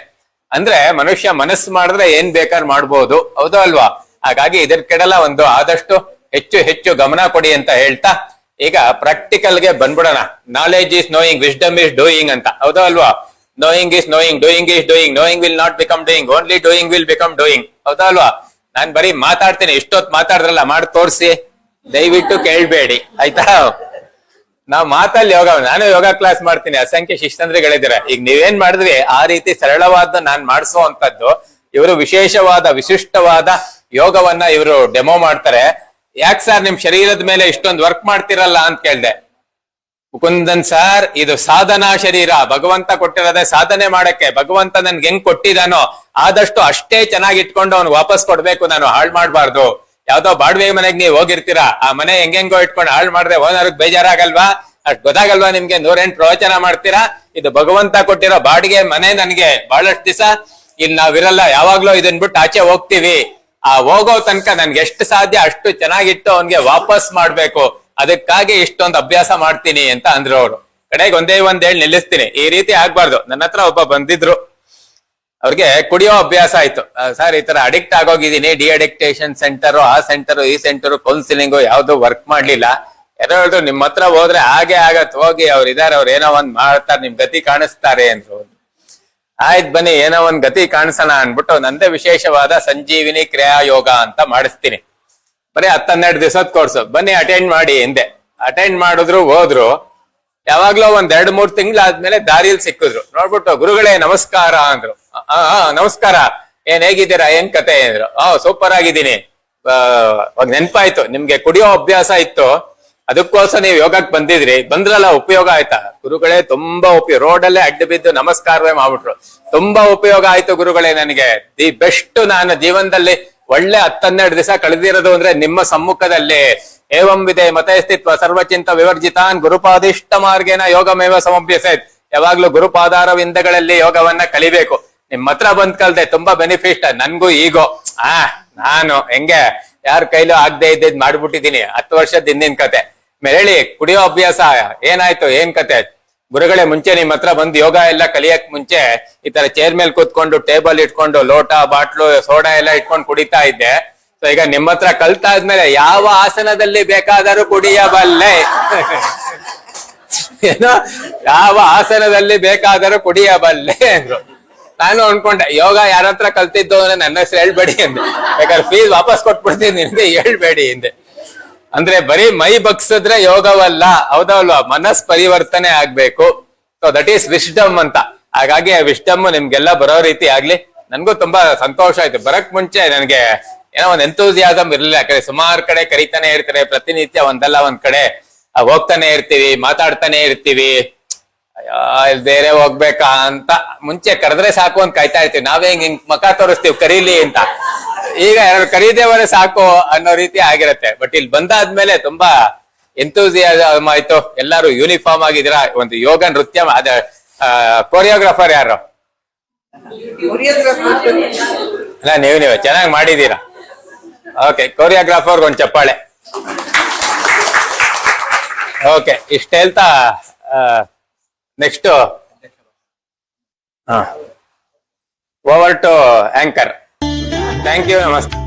ಅಂದ್ರೆ ಮನುಷ್ಯ ಮನಸ್ಸು ಮಾಡಿದ್ರೆ ಏನ್ ಬೇಕಾದ್ರೆ ಮಾಡ್ಬೋದು. ಹೌದಾ ಅಲ್ವಾ? ಹಾಗಾಗಿ ಇದ್ರ ಕೆಡಲ್ಲ ಒಂದು ಆದಷ್ಟು ಹೆಚ್ಚು ಹೆಚ್ಚು ಗಮನ ಕೊಡಿ ಅಂತ ಹೇಳ್ತಾ, ಈಗ ಪ್ರಾಕ್ಟಿಕಲ್ಗೆ ಬಂದ್ಬಿಡೋಣ. Knowledge is knowing wisdom is doing ಅಂತ. ಹೌದಾ ಅಲ್ವಾ? Knowing is knowing doing is doing knowing will not become doing only doing will become doing ಹೌದಾ ಅಲ್ವಾ ನಾನ್ ಬರೀ ಮಾತಾಡ್ತೀನಿ. ಇಷ್ಟೊತ್ ಮಾತಾಡಿದ್ರಲ್ಲ, ಮಾಡಿ ತೋರಿಸಿ. ದಯವಿಟ್ಟು ಕೇಳ್ಬೇಡಿ. ಆಯ್ತಾ? ನಾವ್ ಮಾತಲ್ಲಿ ಯೋಗ, ನಾನು ಯೋಗ ಕ್ಲಾಸ್ ಮಾಡ್ತೀನಿ. ಅಸಂಖ್ಯ ಶಿಷ್ಟಂದ್ರಿಗಳಿದ್ದಾರೆ ಈಗ ನೀವೇನ್ ಮಾಡಿದ್ರಿ? ಆ ರೀತಿ ಸರಳವಾದ ನಾನ್ ಮಾಡಿಸುವಂತದ್ದು ಇವರು ವಿಶೇಷವಾದ, ವಿಶಿಷ್ಟವಾದ ಯೋಗವನ್ನ ಇವರು ಡೆಮೋ ಮಾಡ್ತಾರೆ. ಯಾಕೆ ಸರ್ ನಿಮ್ ಶರೀರದ ಮೇಲೆ ಇಷ್ಟೊಂದು ವರ್ಕ್ ಮಾಡ್ತಿರಲ್ಲ ಅಂತ ಕೇಳ್ದೆ. ಮುಕುಂದನ್ ಸರ್, ಇದು ಸಾಧನಾ ಶರೀರ. ಭಗವಂತ ಕೊಟ್ಟಿರೋದೆ ಸಾಧನೆ ಮಾಡಕ್ಕೆ. ಭಗವಂತ ನನ್ಗೆ ಹೆಂಗ್ ಕೊಟ್ಟಿದಾನೋ, ಆದಷ್ಟು ಅಷ್ಟೇ ಚೆನ್ನಾಗಿ ಇಟ್ಕೊಂಡು ಅವ್ನು ವಾಪಸ್ ಕೊಡ್ಬೇಕು, ನಾನು ಹಾಳ್ ಮಾಡ್ಬಾರ್ದು. ಯಾವ್ದೋ ಬಾಡ್ವೆ ಮನೆಗೆ ನೀವು ಹೋಗಿರ್ತೀರಾ? ಆ ಮನೆ ಹೆಂಗೆಂಗೋ ಇಟ್ಕೊಂಡು ಹಾಳ್ ಮಾಡಿದ್ರೆ ಓನರ್ ಬೇಜಾರಾಗಲ್ವಾ? ಅಷ್ಟು ಗೊತ್ತಾಗಲ್ವಾ ನಿಮ್ಗೆ ನೂರೆಂಟು ಪ್ರವಚನ ಮಾಡ್ತೀರಾ? ಇದು ಭಗವಂತ ಕೊಟ್ಟಿರೋ ಬಾಡಿಗೆ ಮನೆ ನನ್ಗೆ ಬಹಳಷ್ಟು ದಿವಸ. ಇಲ್ಲಿ ನಾವಿರಲ್ಲ, ಯಾವಾಗ್ಲೂ ಇದನ್ ಬಿಟ್ಟು ಆಚೆ ಹೋಗ್ತೀವಿ. ಆ ಹೋಗೋ ತನಕ ನನ್ಗೆ ಎಷ್ಟು ಸಾಧ್ಯ ಅಷ್ಟು ಚೆನ್ನಾಗಿಟ್ಟು ಅವನ್ಗೆ ವಾಪಸ್ ಮಾಡ್ಬೇಕು. ಅದಕ್ಕಾಗಿ ಇಷ್ಟೊಂದು ಅಭ್ಯಾಸ ಮಾಡ್ತೀನಿ ಅಂತ ಅಂದ್ರು ಅವರು. ಕಡೆಗೆ ಒಂದೇ ಒಂದ್ ಹೇಳಿ ನಿಲ್ಲಿಸ್ತೀನಿ. ಈ ರೀತಿ ಆಗ್ಬಾರ್ದು. ನನ್ನ ಹತ್ರ ಒಬ್ಬ ಬಂದಿದ್ರು. ಅವ್ರಿಗೆ ಕುಡಿಯೋ ಅಭ್ಯಾಸ ಆಯ್ತು. ಸರ್, ಈ ತರ ಅಡಿಕ್ಟ್ ಆಗೋಗಿದ್ದೀನಿ. ಡಿ ಅಡಿಕ್ಟೇಷನ್ ಸೆಂಟರ್ ಆ ಸೆಂಟರ್ ಈ ಸೆಂಟರ್ ಕೌನ್ಸಿಲಿಂಗ್ ಯಾವ್ದು ವರ್ಕ್ ಮಾಡ್ಲಿಲ್ಲ. ಯಾರೋ ಹೇಳಿದ್ರು ನಿಮ್ ಹತ್ರ ಹೋದ್ರೆ ಹಾಗೆ ಆಗತ್. ಹೋಗಿ ಅವ್ರು ಇದಾರೆ. ಅವ್ರು ಏನೋ ಒಂದ್ ಮಾಡ್ತಾರೆ. ನಿಮ್ ಗತಿ ಕಾಣಿಸ್ತಾರೆ ಅಂದ್ರು ಆಯ್ತ್ ಬನ್ನಿ. ಏನೋ ಒಂದ್ ಗತಿ ಕಾಣಿಸೋಣ ಅನ್ಬಿಟ್ಟು ನಂದೇ ವಿಶೇಷವಾದ ಸಂಜೀವಿನಿ ಕ್ರಿಯಾ ಯೋಗ ಅಂತ ಮಾಡಿಸ್ತೀನಿ. ಬರೀ ಹತ್ತನ್ನೆರಡು ದಿವಸದ ಕೋರ್ಸ್ ಬನ್ನಿ ಅಟೆಂಡ್ ಮಾಡಿ ಹಿಂದೆ. ಅಟೆಂಡ್ ಮಾಡಿದ್ರು, ಹೋದ್ರು. ಯಾವಾಗ್ಲೋ ಒಂದ್ ಎರಡ್, ಮೂರ್ ತಿಂಗಳಾದ್ಮೇಲೆ ದಾರಿಯಲ್ಲಿ ಸಿಕ್ಕಿದ್ರು. ನೋಡ್ಬಿಟ್ಟು, ಗುರುಗಳೇ, ನಮಸ್ಕಾರ ಅಂದ್ರು. ಆ ನಮಸ್ಕಾರ. ಏನ್ ಹೇಗಿದ್ದೀರಾ? ಏನ್ ಕತೆ? ಅಂದ್ರು. ಓ ಸೂಪರ್ ಆಗಿದ್ದೀನಿ. ನೆನ್ಪಾಯ್ತು. ನಿಮ್ಗೆ ಕುಡಿಯೋ ಅಭ್ಯಾಸ ಇತ್ತು. ಅದಕ್ಕೋಸ್ಕರ ನೀವು ಯೋಗಕ್ಕೆ ಬಂದಿದ್ರಿ. ಬಂದ್ರಲ್ಲ, ಉಪಯೋಗ ಆಯ್ತಾ? ಗುರುಗಳೇ, ತುಂಬಾ ಉಪಯೋಗ. ರೋಡಲ್ಲೇ ಅಡ್ಡ ಬಿದ್ದು ನಮಸ್ಕಾರವೇ ಮಾಡ್ಬಿಟ್ರು. ತುಂಬಾ ಉಪಯೋಗ ಆಯ್ತು ಗುರುಗಳೇ ನನಗೆ. The best. ನಾನು ಜೀವನದಲ್ಲಿ ಒಳ್ಳೆ ಹತ್ತನ್ನೆರಡು ದಿವಸ ಕಳೆದಿರೋದು ಅಂದ್ರೆ ನಿಮ್ಮ ಸಮ್ಮುಖದಲ್ಲಿ. ಏವಂ ಮತಸ್ತಿತ್ವ ಸರ್ವಚಿಂತ ವಿವರ್ಜಿತಾನ್ ಗುರುಪಾದಿಷ್ಟ ಮಾರ್ಗೇನ ಯೋಗಮೇವ ಸಮಭ್ಯಸೇತ್. ಯಾವಾಗ್ಲೂ ಗುರುಪಾದಾರವಿಂದಗಳಲ್ಲಿ ಯೋಗವನ್ನ ಕಲಿಬೇಕು. ನಿಮ್ ಹತ್ರ ಬಂದ್ ಕಲ್ದೆ ತುಂಬಾ ಬೆನಿಫಿಟ್, ನನ್ಗೂ ಈಗೋ. ಆ, ನಾನು, ಹೆಂಗೆ? ಯಾರ ಕೈಲೂ ಆಗದೆ ಇದ್ದಿದ್ ಮಾಡ್ಬಿಟ್ಟಿದೀನಿ. ಹತ್ತು ವರ್ಷದ ಹಿಂದಿನ ಕತೆ. ಮೇಲೆ ಹೇಳಿ ಕುಡಿಯೋ ಅಭ್ಯಾಸ, ಏನಾಯ್ತು, ಏನ್ ಕತೆ? ಗುರುಗಳೇ, ಮುಂಚೆ ನಿಮ್ ಹತ್ರ ಬಂದು ಯೋಗ ಎಲ್ಲ ಕಲಿಯಕ್ ಮುಂಚೆ ಈ ತರ ಚೇರ್ ಮೇಲೆ ಕೂತ್ಕೊಂಡು ಟೇಬಲ್ ಇಟ್ಕೊಂಡು ಲೋಟ, ಬಾಟ್ಲು, ಸೋಡಾ ಎಲ್ಲ ಇಟ್ಕೊಂಡು ಕುಡಿತಾ ಇದ್ದೆ. ಸೊ ಈಗ ನಿಮ್ಮ ಹತ್ರ ಕಲ್ತಾದ್ಮೇಲೆ ಯಾವ ಆಸನದಲ್ಲಿ ಬೇಕಾದರೂ ಕುಡಿಯಬಲ್ಲೆ. ಏನೋ, ಯಾವ ಆಸನದಲ್ಲಿ ಬೇಕಾದರೂ ಕುಡಿಯಬಲ್ಲೆ ಅಂದ್ರು. ನಾನು ಅನ್ಕೊಂಡೆ, ಯೋಗ ಯಾರ ಹತ್ರ ಕಲ್ತಿದ್ದು ಅಂದ್ರೆ ನನ್ನ ಹೆಸರು ಹೇಳ್ಬೇಡಿ ಅಂದೆ. ಯಾಕಂದ್ರೆ ಫೀಸ್ ವಾಪಸ್ ಕೊಟ್ಬಿಡ್ತೀನಿ ಹೇಳ್ಬೇಡಿ ಅಂದೆ. ಅಂದ್ರೆ ಬರೀ ಮೈ ಬಗ್ಸಿದ್ರೆ ಯೋಗವಲ್ಲ. ಹೌದಲ್ವಾ? ಮನಸ್ ಪರಿವರ್ತನೆ ಆಗ್ಬೇಕು. ಸೊ ದಟ್ ಈಸ್ ವಿಶ್ಡಮ್ ಅಂತ. ಹಾಗಾಗಿ ಆ ವಿಶ್ಡಮ್ ನಿಮ್ಗೆಲ್ಲ ಬರೋ ರೀತಿ ಆಗ್ಲಿ. ನನ್ಗೂ ತುಂಬಾ ಸಂತೋಷ ಆಯ್ತು. ಬರಕ್ ಮುಂಚೆ ನನಗೆ ಏನೋ ಒಂದ್ ಎಂತೂಸಿಯಾಸಮ್ ಇರ್ಲಿಲ್ಲ. ಯಾಕಂದ್ರೆ ಸುಮಾರು ಕಡೆ ಕರಿತಾನೆ ಇರ್ತಾರೆ. ಪ್ರತಿನಿತ್ಯ ಒಂದಲ್ಲ ಒಂದ್ ಕಡೆ. ಹೋಗ್ತಾನೆ ಇರ್ತೀವಿ ಮಾತಾಡ್ತಾನೆ ಇರ್ತೀವಿ. ಅಯ್ಯೋ, ಬೇರೆ ಹೋಗ್ಬೇಕಾ ಅಂತ. ಮುಂಚೆ ಕರೆದ್ರೆ ಸಾಕು ಅಂತ ಕಾಯ್ತಾ ಇರ್ತೀವಿ. ನಾವೇ ಹಿಂಗ್ ಹಿಂಗ್ ಮಕ ತೋರಿಸ್ತೀವಿ ಕರೀಲಿ ಅಂತ. ಈಗ ಯಾರು ಕರೀದೇವರೆ ಸಾಕು ಅನ್ನೋ ರೀತಿ ಆಗಿರತ್ತೆ. ಬಟ್ ಇಲ್ಲಿ ಬಂದಾದ್ಮೇಲೆ ತುಂಬಾ ಎಂತೂಸಿಯಾಸಮ್ ಆಯ್ತು. ಎಲ್ಲಾರು ಯೂನಿಫಾರ್ಮ್ ಆಗಿದ್ದೀರಾ? ಒಂದು ಯೋಗ ನೃತ್ಯ ಅದ ಕೊರಿಯೋಗ್ರಾಫರ್ ಯಾರು? ಅಲ್ಲ, ನೀವು ನೀವು ಚೆನ್ನಾಗಿ ಮಾಡಿದೀರಾ ಓಕೆ ಕೊರಿಯೋಗ್ರಾಫರ್ ಒಂದ್ ಚಪ್ಪಾಳೆ. ಓಕೆ ಇಷ್ಟ ಹೇಳ್ತಾ next over to anchor thank you ನಮಸ್ತೆ